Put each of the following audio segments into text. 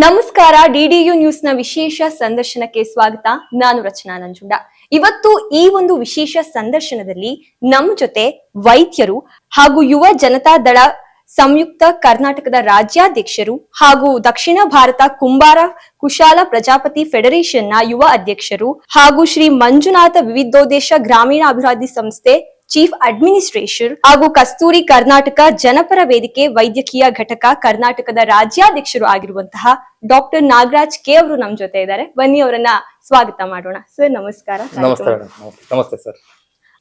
ನಮಸ್ಕಾರ ಡಿಡಿಯು ನ್ಯೂಸ್ನ ವಿಶೇಷ ಸಂದರ್ಶನಕ್ಕೆ ಸ್ವಾಗತ. ನಾನು ರಚನಾ ನಂಜುಂಡ. ಇವತ್ತು ಈ ಒಂದು ವಿಶೇಷ ಸಂದರ್ಶನದಲ್ಲಿ ನಮ್ಮ ಜೊತೆ ವೈದ್ಯರು ಹಾಗೂ ಯುವ ಜನತಾ ದಳ ಸಂಯುಕ್ತ ಕರ್ನಾಟಕದ ರಾಜ್ಯಾಧ್ಯಕ್ಷರು ಹಾಗೂ ದಕ್ಷಿಣ ಭಾರತ ಕುಂಬಾರ ಕುಶಾಲ ಪ್ರಜಾಪತಿ ಫೆಡರೇಷನ್ನ ಯುವ ಅಧ್ಯಕ್ಷರು ಹಾಗೂ ಶ್ರೀ ಮಂಜುನಾಥ ವಿವಿಧೋದ್ದೇಶ ಗ್ರಾಮೀಣ ಅಭಿವೃದ್ಧಿ ಸಂಸ್ಥೆ ಚೀಫ್ ಅಡ್ಮಿನಿಸ್ಟ್ರೇಷನ್ ಹಾಗೂ ಕಸ್ತೂರಿ ಕರ್ನಾಟಕ ಜನಪರ ವೇದಿಕೆ ವೈದ್ಯಕೀಯ ಘಟಕ ಕರ್ನಾಟಕದ ರಾಜ್ಯಾಧ್ಯಕ್ಷರು ಆಗಿರುವಂತಹ ಡಾಕ್ಟರ್ ನಾಗರಾಜ್ ಕೆ ಅವರು ನಮ್ ಜೊತೆ ಇದ್ದಾರೆ. ಬನ್ನಿ ಅವರನ್ನ ಸ್ವಾಗತ ಮಾಡೋಣ. ಸರ್ ನಮಸ್ಕಾರ. ನಮಸ್ತೆ ನಮಸ್ತೆ. ನಮಸ್ತೆ ಸರ್.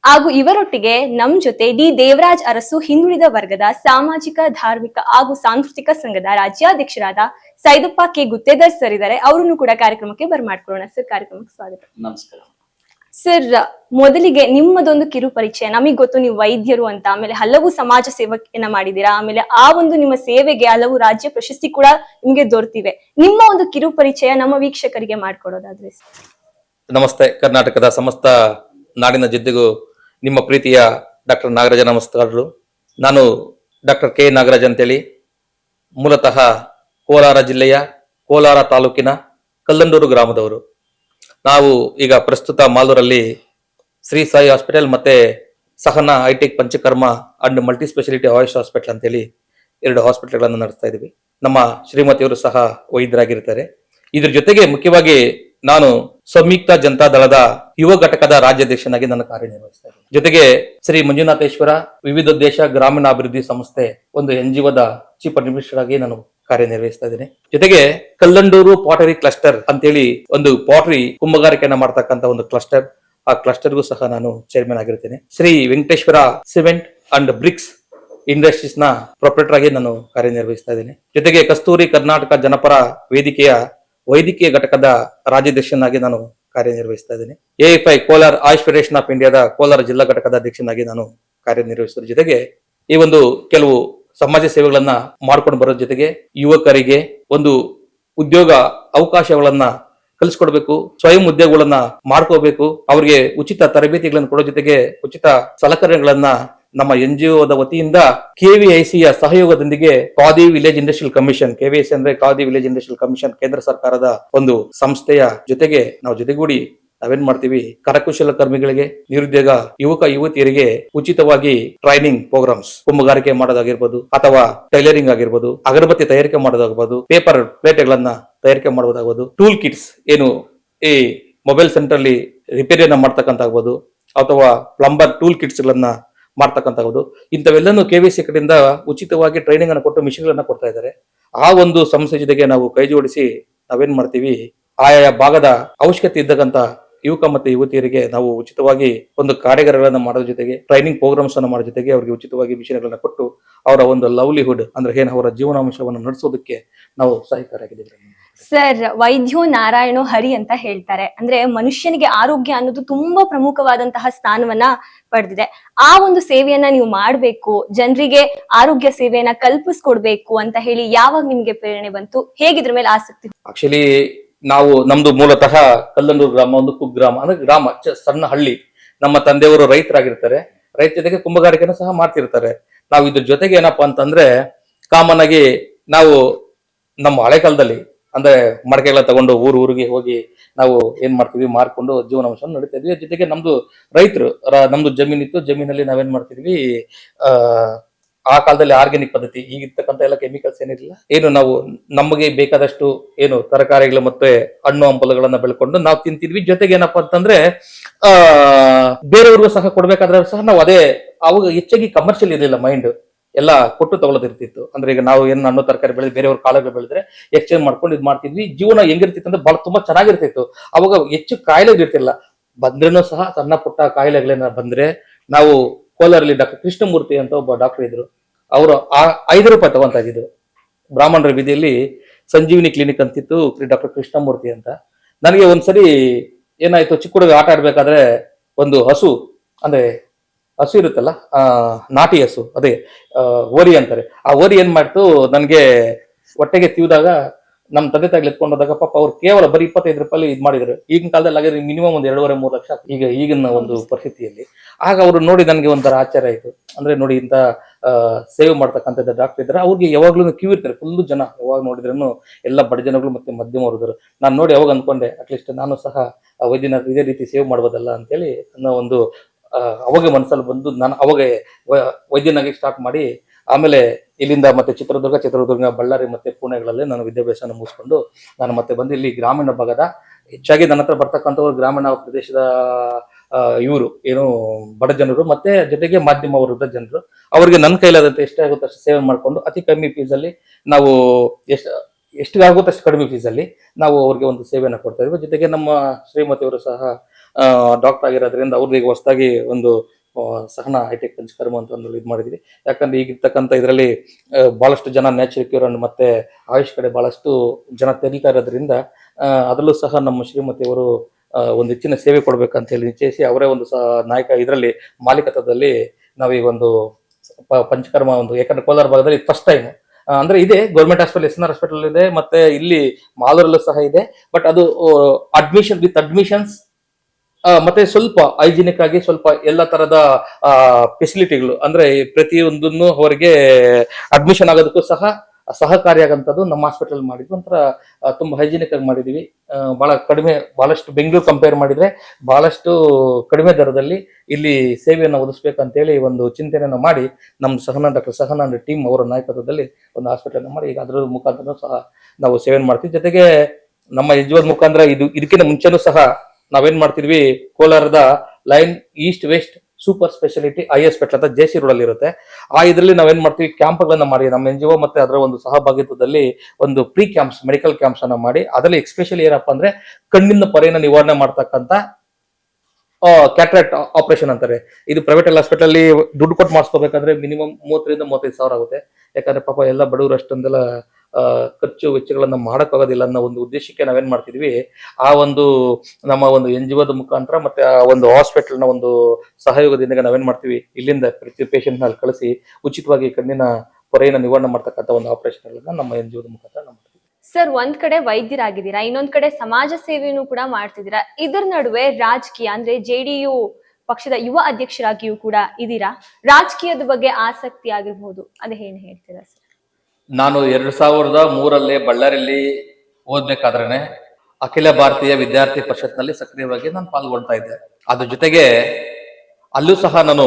ಹಾಗೂ ಇವರೊಟ್ಟಿಗೆ ನಮ್ ಜೊತೆ ಡಿ ದೇವರಾಜ್ ಅರಸು ಹಿಂದುಳಿದ ವರ್ಗದ ಸಾಮಾಜಿಕ ಧಾರ್ಮಿಕ ಹಾಗೂ ಸಾಂಸ್ಕೃತಿಕ ಸಂಘದ ರಾಜ್ಯಾಧ್ಯಕ್ಷರಾದ ಸೈದಪ್ಪ ಕೆ ಗುತ್ತೇದರ್ ಸರ್ ಇದ್ದಾರೆ. ಅವರನ್ನು ಕೂಡ ಕಾರ್ಯಕ್ರಮಕ್ಕೆ ಬರ್ಮಾಡ್ಕೊಳ್ಳೋಣ. ಸರ್ ಕಾರ್ಯಕ್ರಮಕ್ಕೆ ಸ್ವಾಗತ. ನಮಸ್ಕಾರ. ಸರ್, ಮೊದಲಿಗೆ ನಿಮ್ಮದೊಂದು ಕಿರು ಪರಿಚಯ ನಮಗೆ ಗೊತ್ತು ನೀವು ವೈದ್ಯರು ಅಂತ, ಆಮೇಲೆ ಹಲವು ಸಮಾಜ ಸೇವಕೆಯನ್ನ ಮಾಡಿದೀರಾ ಆಮೇಲೆ ಆ ಒಂದು ನಿಮ್ಮ ಸೇವೆಗೆ ಹಲವು ರಾಜ್ಯ ಪ್ರಶಸ್ತಿ ಕೂಡ ನಿಮ್ಗೆ ದೊರೆತಿವೆ. ನಿಮ್ಮ ಒಂದು ಕಿರು ಪರಿಚಯ ನಮ್ಮ ವೀಕ್ಷಕರಿಗೆ ಮಾಡ್ಕೊಡೋದಾದ್ರೆ ನಮಸ್ತೆ, ಕರ್ನಾಟಕದ ಸಮಸ್ತ ನಾಡಿನ ಜಿದ್ದಿಗೂ ನಿಮ್ಮ ಪ್ರೀತಿಯ ಡಾಕ್ಟರ್ ನಾಗರಾಜ ನಮಸ್ಕಾರರು ನಾನು ಡಾಕ್ಟರ್ ಕೆ ನಾಗರಾಜ್ ಅಂತೇಳಿ, ಮೂಲತಃ ಕೋಲಾರ ಜಿಲ್ಲೆಯ ಕೋಲಾರ ತಾಲೂಕಿನ ಕಲ್ಲಂದೂರು ಗ್ರಾಮದವರು. ನಾವು ಈಗ ಪ್ರಸ್ತುತ ಮಾಲೂರಲ್ಲಿ ಶ್ರೀ ಸಾಯಿ ಹಾಸ್ಪಿಟಲ್ ಮತ್ತೆ Sahana hitech Panchakarma and multi speciality Ayush hospital ಅಂತೇಳಿ ಎರಡು ಹಾಸ್ಪಿಟಲ್ಗಳನ್ನು ನಡೆಸ್ತಾ ಇದ್ದೀವಿ. ನಮ್ಮ ಶ್ರೀಮತಿಯವರು ಸಹ ವೈದ್ಯರಾಗಿರ್ತಾರೆ. ಇದ್ರ ಜೊತೆಗೆ ಮುಖ್ಯವಾಗಿ ನಾನು ಸಂಯುಕ್ತ ಜನತಾ ದಳದ ಯುವ ಘಟಕದ ರಾಜ್ಯಾಧ್ಯಕ್ಷನಾಗಿ ನನ್ನ ಕಾರ್ಯನಿರ್ವಹಿಸ್ತಾ ಇದ್ದೀನಿ. ಜೊತೆಗೆ ಶ್ರೀ ಮಂಜುನಾಥೇಶ್ವರ ವಿವಿಧ ದೇಶ ಗ್ರಾಮೀಣಾಭಿವೃದ್ಧಿ ಸಂಸ್ಥೆ ಒಂದು ಎನ್ ಜಿಒದ ಚೀಫ್ ಅಡ್ಮಿನಿಸ್ಟ್ರೇಟರ್ ಆಗಿ ನಾನು ಕಾರ್ಯನಿರ್ವಹಿಸ್ತಾ ಇದ್ದೀನಿ. ಜೊತೆಗೆ ಕಲ್ಲಂಡೂರು ಪಾಟರಿ ಕ್ಲಸ್ಟರ್ ಅಂತೇಳಿ ಒಂದು ಪಾಟರಿ ಕುಂಭಗಾರಿಕೆಯನ್ನ ಮಾಡ್ತಕ್ಕಂತ ಒಂದು ಕ್ಲಸ್ಟರ್ ಆ ಕ್ಲಸ್ಟರ್ಗೂ ಸಹ ನಾನು chairman ಆಗಿರ್ತೇನೆ. Shri Venkateshwara cement and bricks ಇಂಡಸ್ಟ್ರೀಸ್ನ proprietor ಆಗಿ ನಾನು ಕಾರ್ಯನಿರ್ವಹಿಸ್ತಾ ಇದ್ದೀನಿ. ಜೊತೆಗೆ ಕಸ್ತೂರಿ ಕರ್ನಾಟಕ ಜನಪರ ವೇದಿಕೆಯ ವೈದ್ಯಕೀಯ ಘಟಕದ ರಾಜ್ಯಾಧ್ಯಕ್ಷನಾಗಿ ನಾನು ಕಾರ್ಯನಿರ್ವಹಿಸ್ತಾ ಇದ್ದೀನಿ. AFI Kolar Ayush federation of ಇಂಡಿಯಾದ ಕೋಲಾರ ಜಿಲ್ಲಾ ಘಟಕದ ಅಧ್ಯಕ್ಷನಾಗಿ ನಾನು ಕಾರ್ಯನಿರ್ವಹಿಸುವ ಜೊತೆಗೆ ಈ ಒಂದು ಕೆಲವು ಸಮಾಜ ಸೇವೆಗಳನ್ನ ಮಾಡ್ಕೊಂಡು ಬರೋದ್ರ ಜೊತೆಗೆ ಯುವಕರಿಗೆ ಒಂದು ಉದ್ಯೋಗ ಅವಕಾಶಗಳನ್ನ ಕಲಿಸ್ಕೊಡ್ಬೇಕು, ಸ್ವಯಂ ಉದ್ಯೋಗಗಳನ್ನ ಮಾಡ್ಕೋಬೇಕು, ಅವರಿಗೆ ಉಚಿತ ತರಬೇತಿಗಳನ್ನು ಕೊಡೋ ಜೊತೆಗೆ ಉಚಿತ ಸಲಕರಣೆಗಳನ್ನ ನಮ್ಮ ಎನ್ ಜಿ ಒದ ವತಿಯಿಂದ ಕೆವಿಐಸಿಯ ಸಹಯೋಗದೊಂದಿಗೆ khadi village industrial commission KVIC ಅಂದ್ರೆ ಖಾದಿ ವಿಲೇಜ್ ಇಂಡಸ್ಟ್ರಿಯಲ್ ಕಮಿಷನ್ ಕೇಂದ್ರ ಸರ್ಕಾರದ ಒಂದು ಸಂಸ್ಥೆಯ ಜೊತೆಗೆ ನಾವು ಜೊತೆಗೂಡಿ ನಾವೇನ್ ಮಾಡ್ತೀವಿ? ಕರಕುಶಲ ಕರ್ಮಿಗಳಿಗೆ ನಿರುದ್ಯೋಗ ಯುವಕ, ಯುವತಿಯರಿಗೆ ಉಚಿತವಾಗಿ ಟ್ರೈನಿಂಗ್ ಪ್ರೋಗ್ರಾಮ್ಸ್ ಕುಂಭಗಾರಿಕೆ ಮಾಡೋದಾಗಿರ್ಬೋದು ಅಥವಾ ಟೈಲರಿಂಗ್ ಆಗಿರ್ಬೋದು, ಅಗರಬತ್ತಿ ತಯಾರಿಕೆ ಮಾಡೋದಾಗಬಹುದು ಪೇಪರ್ ಪ್ಲೇಟ್ಗಳನ್ನ ತಯಾರಿಕೆ ಮಾಡೋದಾಗಬಹುದು ಟೂಲ್ ಕಿಟ್ಸ್ ಏನು ಈ ಮೊಬೈಲ್ ಸೆಂಟರ್ ಅಲ್ಲಿ ರಿಪೇರಿಯನ್ನ ಮಾಡ್ತಕ್ಕಂತ ಆಗ್ಬೋದು ಅಥವಾ ಪ್ಲಂಬರ್ ಟೂಲ್ ಕಿಟ್ಸ್ ಗಳನ್ನ ಮಾಡ್ತಕ್ಕಂಥದ್ದು ಇಂಥವೆಲ್ಲನೂ ಕೆ ವಿ ಸಿ ಕಡೆಯಿಂದ ಉಚಿತವಾಗಿ ಟ್ರೈನಿಂಗ್ ಅನ್ನು ಕೊಟ್ಟು ಮಿಷನ್ಗಳನ್ನ ಕೊಡ್ತಾ ಇದ್ದಾರೆ. ಆ ಒಂದು ಸಂಸ್ಥೆ ಜೊತೆಗೆ ನಾವು ಕೈ ಜೋಡಿಸಿ ನಾವೇನ್ ಮಾಡ್ತೀವಿ? ಆಯಾ ಭಾಗದ ಅವಶ್ಯಕತೆ ಇದ್ದಕ್ಕಂತ ಯುವಕ ಮತ್ತು ಯುವತಿಯರಿಗೆ ನಾವು ಉಚಿತವಾಗಿ ಒಂದು ಕಾರ್ಯಾಗಾರಗಳನ್ನು ಮಾಡೋದ್ರ ಜೊತೆಗೆ ಟ್ರೈನಿಂಗ್ ಪ್ರೋಗ್ರಾಮ್ಸ್ ಅನ್ನು ಮಾಡೋ ಜೊತೆಗೆ ಅವರಿಗೆ ಉಚಿತವಾಗಿ ವಿಷಯಗಳನ್ನ ಕೊಟ್ಟು ಅವರ ಒಂದು ಲವ್ಲಿಹುಡ್ ಅಂದ್ರೆ ಏನು ಅವರ ಜೀವನಾಂಶವನ್ನು ನಡೆಸೋದಕ್ಕೆ ನಾವು ಸಹಕಾರಿಯಾಗಿದ್ದೇವೆ ಸರ್ ವೈದ್ಯೋ ನಾರಾಯಣೋ ಹರಿ ಅಂತ ಹೇಳ್ತಾರೆ. ಅಂದ್ರೆ ಮನುಷ್ಯನಿಗೆ ಆರೋಗ್ಯ ಅನ್ನೋದು ತುಂಬಾ ಪ್ರಮುಖವಾದಂತಹ ಸ್ಥಾನವನ್ನ ಪಡೆದಿದೆ. ಆ ಒಂದು ಸೇವೆಯನ್ನ ನೀವು ಮಾಡ್ಬೇಕು ಜನರಿಗೆ ಆರೋಗ್ಯ ಸೇವೆಯನ್ನ ಕಲ್ಪಿಸ್ಕೊಡ್ಬೇಕು ಅಂತ ಹೇಳಿ ಯಾವಾಗ ನಿಮ್ಗೆ ಪ್ರೇರಣೆ ಬಂತು? ಹೇಗಿದ್ರ ಮೇಲೆ ಆಸಕ್ತಿ? ಆಕ್ಚುಲಿ ನಾವು ನಮ್ದು ಮೂಲತಃ ಕಲ್ಲನೂರು ಗ್ರಾಮ, ಒಂದು ಕುಗ್ರಾಮ, ಅಂದ್ರೆ ಗ್ರಾಮ ಸಣ್ಣ ಹಳ್ಳಿ. ನಮ್ಮ ತಂದೆಯವರು ರೈತರಾಗಿರ್ತಾರೆ. ರೈತ ಜೊತೆಗೆ ಕುಂಭಗಾರಿಕೆನ ಸಹ ಮಾಡ್ತಿರ್ತಾರೆ. ನಾವು ಇದ್ರ ಜೊತೆಗೆ ಏನಪ್ಪಾ ಅಂತಂದ್ರೆ ಕಾಮನ್ ಆಗಿ ನಾವು ನಮ್ಮ ಹಳೆ ಕಾಲದಲ್ಲಿ, ಅಂದ್ರೆ ಮಡಕೆಗಳ ತಗೊಂಡು ಊರು ಊರಿಗೆ ಹೋಗಿ ನಾವು ಏನ್ ಮಾಡ್ತೀವಿ ಮಾರ್ಕೊಂಡು ಜೀವನಾಂಶವನ್ನು ನಡೀತಾ ಇದ್ವಿ. ಜೊತೆಗೆ ನಮ್ದು ರೈತರು ನಮ್ದು ಜಮೀನಿತ್ತು. ಜಮೀನಲ್ಲಿ ನಾವೇನ್ ಮಾಡ್ತಿದ್ವಿ? ಆ ಆ ಕಾಲದಲ್ಲಿ ಆರ್ಗ್ಯಾನಿಕ್ ಪದ್ಧತಿ, ಈಗಿರ್ತಕ್ಕಂಥ ಎಲ್ಲ ಕೆಮಿಕಲ್ಸ್ ಏನಿರಲಿಲ್ಲ. ಏನು ನಾವು ನಮಗೆ ಬೇಕಾದಷ್ಟು ಏನು ತರಕಾರಿಗಳು ಮತ್ತೆ ಹಣ್ಣು ಹಂಪಲುಗಳನ್ನ ಬೆಳ್ಕೊಂಡು ನಾವು ತಿಂತಿದ್ವಿ. ಜೊತೆಗೆ ಏನಪ್ಪಾ ಅಂತಂದ್ರೆ, ಆ, ಬೇರೆಯವ್ರಿಗೂ ಸಹ ಕೊಡ್ಬೇಕಾದ್ರೆ ಸಹ ನಾವು ಅದೇ ಅವಾಗ ಹೆಚ್ಚಾಗಿ ಕಮರ್ಷಿಯಲ್ ಇರಲಿಲ್ಲ ಮೈಂಡ್ ಎಲ್ಲ ಕೊಟ್ಟು ತಗೊಳ್ಳೋದಿರ್ತಿತ್ತು ಅಂದ್ರೆ ಈಗ ನಾವು ಏನು ಹಣ್ಣು, ತರಕಾರಿ ಬೆಳೆದ್ರೆ ಬೇರೆಯವ್ರ ಕಾಳುಗಳು ಬೆಳೆದ್ರೆ ಎಕ್ಸ್ಚೇಂಜ್ ಮಾಡ್ಕೊಂಡು ಇದು ಮಾಡ್ತಿದ್ವಿ. ಜೀವನ ಹೆಂಗಿರ್ತಿತ್ತು ಅಂದ್ರೆ ಬಹಳ ತುಂಬಾ ಚೆನ್ನಾಗಿರ್ತಿತ್ತು. ಅವಾಗ ಹೆಚ್ಚು ಕಾಯಿಲೆ ಇರ್ತಿಲ್ಲ ಬಂದ್ರೂ ಸಹ ಸಣ್ಣ ಪುಟ್ಟ ಕಾಯಿಲೆಗಳೇನ ಬಂದ್ರೆ ನಾವು ಕೋಲಾರಲ್ಲಿ ಡಾಕ್ಟರ್ ಕೃಷ್ಣಮೂರ್ತಿ ಅಂತ ಒಬ್ಬ ಡಾಕ್ಟರ್ ಇದ್ರು. ಅವರು ಆ ಐದು ರೂಪಾಯಿ ತಗೊಂತ ಬ್ರಾಹ್ಮಣರ ಬೀದಿಯಲ್ಲಿ ಸಂಜೀವಿನಿ ಕ್ಲಿನಿಕ್ ಅಂತಿತ್ತು ಡಾಕ್ಟರ್ ಕೃಷ್ಣಮೂರ್ತಿ ಅಂತ. ನನಗೆ ಒಂದ್ಸರಿ ಏನಾಯ್ತು, ಚಿಕ್ಕ ಹುಡುಗ ಆಟ ಆಡ್ಬೇಕಾದ್ರೆ ಒಂದು ಹಸು, ಅಂದ್ರೆ ಹಸು ಇರುತ್ತಲ್ಲ ನಾಟಿ ಹಸು, ಅದೇ ಓರಿ ಅಂತಾರೆ. ಆ ಓರಿ ಏನ್ ಮಾಡ್ತು, ನನ್ಗೆ ಹೊಟ್ಟೆಗೆ ತಿವಿದಾಗ ನಮ್ಮ ತಂದೆ ತಾಯಿ ಎತ್ಕೊಂಡು ಹೋದಾಗ ಪಾಪ ಅವ್ರು ಕೇವಲ ಬರೀ ಇಪ್ಪತ್ತೈದು ರೂಪಾಯಿ ಇದು ಮಾಡಿದ್ರು. ಈಗಿನ ಕಾಲದಲ್ಲಿ ಆಗಿದ್ರೆ ಮಿನಿಮಮ್ ಒಂದು ಎರಡೂವರೆ, ಮೂರು ಲಕ್ಷ ಈಗ ಈಗಿನ ಒಂದು ಪರಿಸ್ಥಿತಿಯಲ್ಲಿ. ಆಗ ಅವರು ನೋಡಿ ನನಗೆ ಒಂಥರ ಆಚಾರ ಆಯಿತು. ಅಂದ್ರೆ ನೋಡಿ ಇಂಥ ಸೇವೆ ಮಾಡ್ತಕ್ಕಂಥದ್ದು ಡಾಕ್ಟರ್ ಇದ್ದಾರೆ. ಅವ್ರಿಗೆ ಯಾವಾಗ್ಲೂ ಕ್ಯೂ ಇರ್ತಾರೆ. ಫುಲ್ಲು ಜನ ಯಾವಾಗ ನೋಡಿದ್ರೂ ಎಲ್ಲ ಬಡ ಜನಗಳು ಮತ್ತೆ ಮಧ್ಯಮ ವರ್ಗದವರು. ನಾನು ನೋಡಿ ಯಾವಾಗ ಅನ್ಕೊಂಡೆ ಅಟ್ಲೀಸ್ಟ್ ನಾನು ಸಹ ವೈದ್ಯನ ಇದೇ ರೀತಿ ಸೇವ್ ಮಾಡ್ಬೋದಲ್ಲ ಅಂತೇಳಿ ಅನ್ನೋ ಒಂದು ಅವಾಗ ಮನಸ್ಸಲ್ಲಿ ಬಂದು ನಾನು ಅವಾಗ ವೈದ್ಯನಾಗಿ ಸ್ಟಾರ್ಟ್ ಮಾಡಿ, ಆಮೇಲೆ ಇಲ್ಲಿಂದ ಮತ್ತೆ ಚಿತ್ರದುರ್ಗ ಚಿತ್ರದುರ್ಗ, ಬಳ್ಳಾರಿ ಮತ್ತೆ ಪುಣೆಗಳಲ್ಲಿ ನಾನು ವಿದ್ಯಾಭ್ಯಾಸನ ಮುಗಿಸ್ಕೊಂಡು ನಾನು ಮತ್ತೆ ಬಂದು ಇಲ್ಲಿ ಗ್ರಾಮೀಣ ಭಾಗದ, ಹೆಚ್ಚಾಗಿ ನನ್ನ ಹತ್ರ ಬರ್ತಕ್ಕಂಥವ್ರು ಗ್ರಾಮೀಣ ಪ್ರದೇಶದ ಇವರು, ಏನು ಬಡ ಜನರು ಮತ್ತೆ ಜೊತೆಗೆ ಮಾಧ್ಯಮ ವರ್ಗದ ಜನರು. ಅವರಿಗೆ ನನ್ನ ಕೈಲಾದಂತೆ ಎಷ್ಟಾಗುತ್ತೆ ಅಷ್ಟು ಸೇವೆ ಮಾಡಿಕೊಂಡು ಅತಿ ಕಮ್ಮಿ ಫೀಸಲ್ಲಿ ನಾವು ಎಷ್ಟು ಎಷ್ಟು ಆಗುತ್ತೆ ಅಷ್ಟು ಕಡಿಮೆ ಫೀಸಲ್ಲಿ ನಾವು ಅವ್ರಿಗೆ ಒಂದು ಸೇವೆಯನ್ನು ಕೊಡ್ತಾ ಇದ್ವಿ ಜೊತೆಗೆ ನಮ್ಮ ಶ್ರೀಮತಿಯವರು ಸಹ ಡಾಕ್ಟರ್ ಆಗಿರೋದ್ರಿಂದ ಅವ್ರಿಗೆ ಹೊಸದಾಗಿ ಒಂದು ಸಹನ ಹೈಟೆಕ್ ಪಂಚಕರ್ಮ ಅಂತ ಒಂದು ಇದು ಮಾಡಿದ್ವಿ. ಯಾಕಂದ್ರೆ ಈಗಿರ್ತಕ್ಕಂಥ ಇದರಲ್ಲಿ ಬಹಳಷ್ಟು ಜನ ನ್ಯಾಚುರಲ್ ಕ್ಯೂರ್ ಅನ್ನು ಮತ್ತೆ ಆಯುಷ್ ಕಡೆ ಬಹಳಷ್ಟು ಜನ ತೆರೀತಾ ಇರೋದ್ರಿಂದ ಅದರಲ್ಲೂ ಸಹ ನಮ್ಮ ಶ್ರೀಮತಿಯವರು ಒಂದು ಹೆಚ್ಚಿನ ಸೇವೆ ಕೊಡ್ಬೇಕಂತ ಹೇಳಿ ನಿಶ್ಚಯಿಸಿ ಅವರೇ ಒಂದು ನಾಯಕ ಇದರಲ್ಲಿ ಮಾಲೀಕತ್ವದಲ್ಲಿ ನಾವೀಗ ಒಂದು ಪಂಚಕರ್ಮ ಒಂದು ಯಾಕಂದ್ರೆ ಕೋಲಾರ ಭಾಗದಲ್ಲಿ ಫಸ್ಟ್ ಟೈಮ್ ಅಂದ್ರೆ ಇದೆ government hospital S N R hospital ಇದೆ, ಮತ್ತೆ ಇಲ್ಲಿ ಮಾಲೂರಲ್ಲೂ ಸಹ ಇದೆ ಬಟ್ ಅದು ಅಡ್ಮಿಷನ್ ವಿತ್ ಅಡ್ಮಿಷನ್ಸ್ ಮತ್ತೆ ಸ್ವಲ್ಪ ಹೈಜಿನಿಕ್ ಆಗಿ ಸ್ವಲ್ಪ ಎಲ್ಲ ತರದ ಫೆಸಿಲಿಟಿಗಳು ಅಂದ್ರೆ ಪ್ರತಿಯೊಂದನ್ನು ಅವರಿಗೆ ಅಡ್ಮಿಷನ್ ಆಗೋದಕ್ಕೂ ಸಹ ಸಹಕಾರಿಯಾಗಂತದ್ದು ನಮ್ಮ ಹಾಸ್ಪಿಟಲ್ ಮಾಡಿದ್ವಿ ಒಂಥರ ತುಂಬಾ ಹೈಜಿನಿಕ್ ಆಗಿ ಮಾಡಿದೀವಿ. ಭಾಳ ಕಡಿಮೆ ಭಾಳಷ್ಟು ಬೆಂಗಳೂರು ಕಂಪೇರ್ ಮಾಡಿದ್ರೆ ಬಹಳಷ್ಟು ಕಡಿಮೆ ದರದಲ್ಲಿ ಇಲ್ಲಿ ಸೇವೆಯನ್ನು ಒದಗಿಸ್ಬೇಕಂತೇಳಿ ಒಂದು ಚಿಂತನೆಯನ್ನು ಮಾಡಿ ನಮ್ಮ ಸಹನ ಡಾಕ್ಟರ್ ಸಹನ ಟೀಮ್ ಅವರ ನಾಯಕತ್ವದಲ್ಲಿ ಒಂದು ಹಾಸ್ಪಿಟಲ್ ಮಾಡಿ ಈಗ ಅದರ ಮುಖಾಂತರ ಸಹ ನಾವು ಸೇವೆ ಮಾಡ್ತೀವಿ. ಜೊತೆಗೆ ನಮ್ಮ ಯಜ್ವಾದ ಮುಖಾಂತರ ಇದು, ಇದಕ್ಕಿಂತ ಮುಂಚೆನೂ ಸಹ ನಾವೇನ್ ಮಾಡ್ತಿದ್ವಿ, ಕೋಲಾರದ line east west super speciality eye hospital ಅಂತ ಜೆ ಸಿ ರೋಡ್ ಅಲ್ಲಿ ಇರುತ್ತೆ. ಆ ಇದರಲ್ಲಿ ನಾವೇನ್ ಮಾಡ್ತೀವಿ, ಕ್ಯಾಂಪ್ಗಳನ್ನ ಮಾಡಿ, ನಮ್ಮ ಎನ್ ಜಿ ಒ ಮತ್ತೆ ಅದರ ಒಂದು ಸಹಭಾಗಿತ್ವದಲ್ಲಿ ಒಂದು ಪ್ರೀ ಕ್ಯಾಂಪ್ಸ್, ಮೆಡಿಕಲ್ ಕ್ಯಾಂಪ್ಸ್ ಅನ್ನ ಮಾಡಿ, ಅದರಲ್ಲಿ ಎಕ್ಸ್ಪೆಷಲಿ ಏನಪ್ಪಾ ಅಂದ್ರೆ ಕಣ್ಣಿನ ಪೊರೆಯನ್ನು ನಿವಾರಣೆ ಮಾಡ್ತಕ್ಕಂತ ಕ್ಯಾಟ್ರಾಕ್ಟ್ ಆಪರೇಷನ್ ಅಂತಾರೆ. ಇದು ಪ್ರೈವೇಟ್ ಹಾಸ್ಪಿಟಲ್ ಅಲ್ಲಿ ದುಡ್ಡು ಕೊಟ್ಟು ಮಾಡಿಸ್ಕೋಬೇಕಾದ್ರೆ ಮಿನಿಮಮ್ ಮೂವತ್ತರಿಂದ ಮೂವತ್ತೈದು ಸಾವಿರ ಆಗುತ್ತೆ. ಯಾಕಂದ್ರೆ ಪಾಪ ಎಲ್ಲ ಬಡವರು ಅಷ್ಟೊಂದೆಲ್ಲ ಖರ್ಚು ವೆಚ್ಚಗಳನ್ನ ಮಾಡೋಕ್ಕಾಗೋದಿಲ್ಲ ಅನ್ನೋ ಒಂದು ಉದ್ದೇಶಕ್ಕೆ ನಾವೇನ್ ಮಾಡ್ತಿದ್ವಿ, ಆ ಒಂದು ನಮ್ಮ ಒಂದು ಎನ್ ಜಿ ಒದ ಮುಖಾಂತರ ಮತ್ತೆ ಆ ಒಂದು ಹಾಸ್ಪಿಟಲ್ನ ಒಂದು ಸಹಯೋಗದಿಂದ ನಾವೇನ್ ಮಾಡ್ತೀವಿ, ಇಲ್ಲಿಂದ ಪ್ರತಿ ಪೇಷಂಟ್ನಲ್ಲಿ ಕಳಿಸಿ, ಉಚಿತವಾಗಿ ಕಣ್ಣಿನ ಪೊರೆಯನ್ನು ನಿವಾರಣೆ ಮಾಡ್ತಕ್ಕಂಥ ಒಂದು ಆಪರೇಷನ್ ನಮ್ಮ ಎನ್ ಜಿ ಒದ ಮುಖಾಂತರ ಮಾಡ್ತೀವಿ. ಸರ್, ಒಂದ್ ಕಡೆ ವೈದ್ಯರಾಗಿದ್ದೀರಾ, ಇನ್ನೊಂದ್ ಕಡೆ ಸಮಾಜ ಸೇವೆಯನ್ನು ಕೂಡ ಮಾಡ್ತಿದ್ದೀರಾ? ಇದ್ರ ನಡುವೆ ರಾಜಕೀಯ, ಅಂದ್ರೆ ಜೆಡಿಯು ಪಕ್ಷದ ಯುವ ಅಧ್ಯಕ್ಷರಾಗಿಯೂ ಕೂಡ ಇದ್ದೀರಾ? ರಾಜಕೀಯದ ಬಗ್ಗೆ ಆಸಕ್ತಿ ಆಗಿರ್ಬಹುದು ಅಂತ ಏನ್ ಹೇಳ್ತೀರಾ ಸರ್? ನಾನು ಎರಡ್ ಸಾವಿರದ ಮೂರರಲ್ಲಿ ಬಳ್ಳಾರಿಯಲ್ಲಿ ಓದ್ಬೇಕಾದ್ರೆ ಅಖಿಲ ಭಾರತೀಯ ವಿದ್ಯಾರ್ಥಿ ಪರಿಷತ್ನಲ್ಲಿ ಸಕ್ರಿಯವಾಗಿ ನಾನು ಪಾಲ್ಗೊಳ್ತಾ ಇದ್ದೆ. ಅದ್ರ ಜೊತೆಗೆ ಅಲ್ಲೂ ಸಹ ನಾನು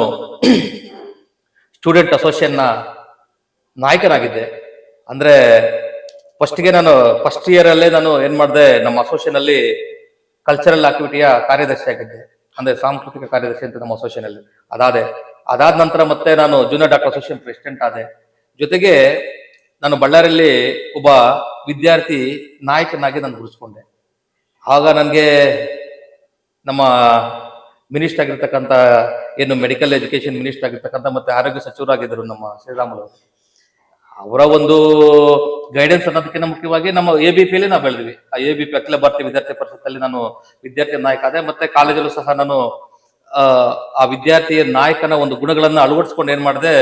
ಸ್ಟೂಡೆಂಟ್ ಅಸೋಸಿಯೇಷನ್ ನಾಯಕನಾಗಿದ್ದೆ. ಅಂದ್ರೆ ಫಸ್ಟ್ಗೆ ನಾನು ಫಸ್ಟ್ ಇಯರ್ ಅಲ್ಲೇ ನಾನು ಏನು ಮಾಡಿದೆ, ನಮ್ಮ ಅಸೋಸಿಯೇಷನ್ ಅಲ್ಲಿ ಕಲ್ಚರಲ್ ಆಕ್ಟಿವಿಟಿಯ ಕಾರ್ಯದರ್ಶಿ ಆಗಿದ್ದೆ. ಅಂದ್ರೆ ಸಾಂಸ್ಕೃತಿಕ ಕಾರ್ಯದರ್ಶಿ ಅಂತ ನಮ್ಮ ಅಸೋಸಿಯೇಷನ್ ಅಲ್ಲಿ ಅದಾದೆ. ಅದಾದ ನಂತರ ಮತ್ತೆ ನಾನು ಜೂನಿಯರ್ ಡಾಕ್ಟರ್ ಅಸೋಸಿಯೇಷನ್ ಪ್ರೆಸಿಡೆಂಟ್ ಆದೆ. ಜೊತೆಗೆ ನಾನು ಬಳ್ಳಾರಿಯಲ್ಲಿ ಒಬ್ಬ ವಿದ್ಯಾರ್ಥಿ ನಾಯಕನಾಗಿ ನಾನು ಗುರುಸ್ಕೊಂಡೆ ಆಗ ನನಗೆ ನಮ್ಮ ಮಿನಿಸ್ಟರ್ ಆಗಿರ್ತಕ್ಕಂಥ, ಏನು ಮೆಡಿಕಲ್ ಎಜುಕೇಶನ್ ಮಿನಿಸ್ಟರ್ ಆಗಿರ್ತಕ್ಕಂಥ ಮತ್ತೆ ಆರೋಗ್ಯ ಸಚಿವರಾಗಿದ್ದರು ನಮ್ಮ ಶ್ರೀರಾಮುಲು ಅವರು ಒಂದು ಗೈಡೆನ್ಸ್ ಅನ್ನೋದಕ್ಕಿಂತ ಮುಖ್ಯವಾಗಿ ನಮ್ಮ ಎ ಬಿ ಪಿಯಲ್ಲಿ ನಾವು ಬೆಳೆದ್ವಿ. ಆ ಎ ಬಿ ಪಿ ಅಖಿಲ ಭಾರತೀಯ ವಿದ್ಯಾರ್ಥಿ ಪರಿಷತ್ತಲ್ಲಿ ನಾನು ವಿದ್ಯಾರ್ಥಿ ನಾಯಕ ಆದೆ ಮತ್ತೆ ಕಾಲೇಜಲ್ಲೂ ಸಹ ನಾನು ಆ, ಆ ವಿದ್ಯಾರ್ಥಿಯ ನಾಯಕನ ಒಂದು ಗುಣಗಳನ್ನು ಅಳವಡಿಸ್ಕೊಂಡು ಏನ್ ಮಾಡಿದೆ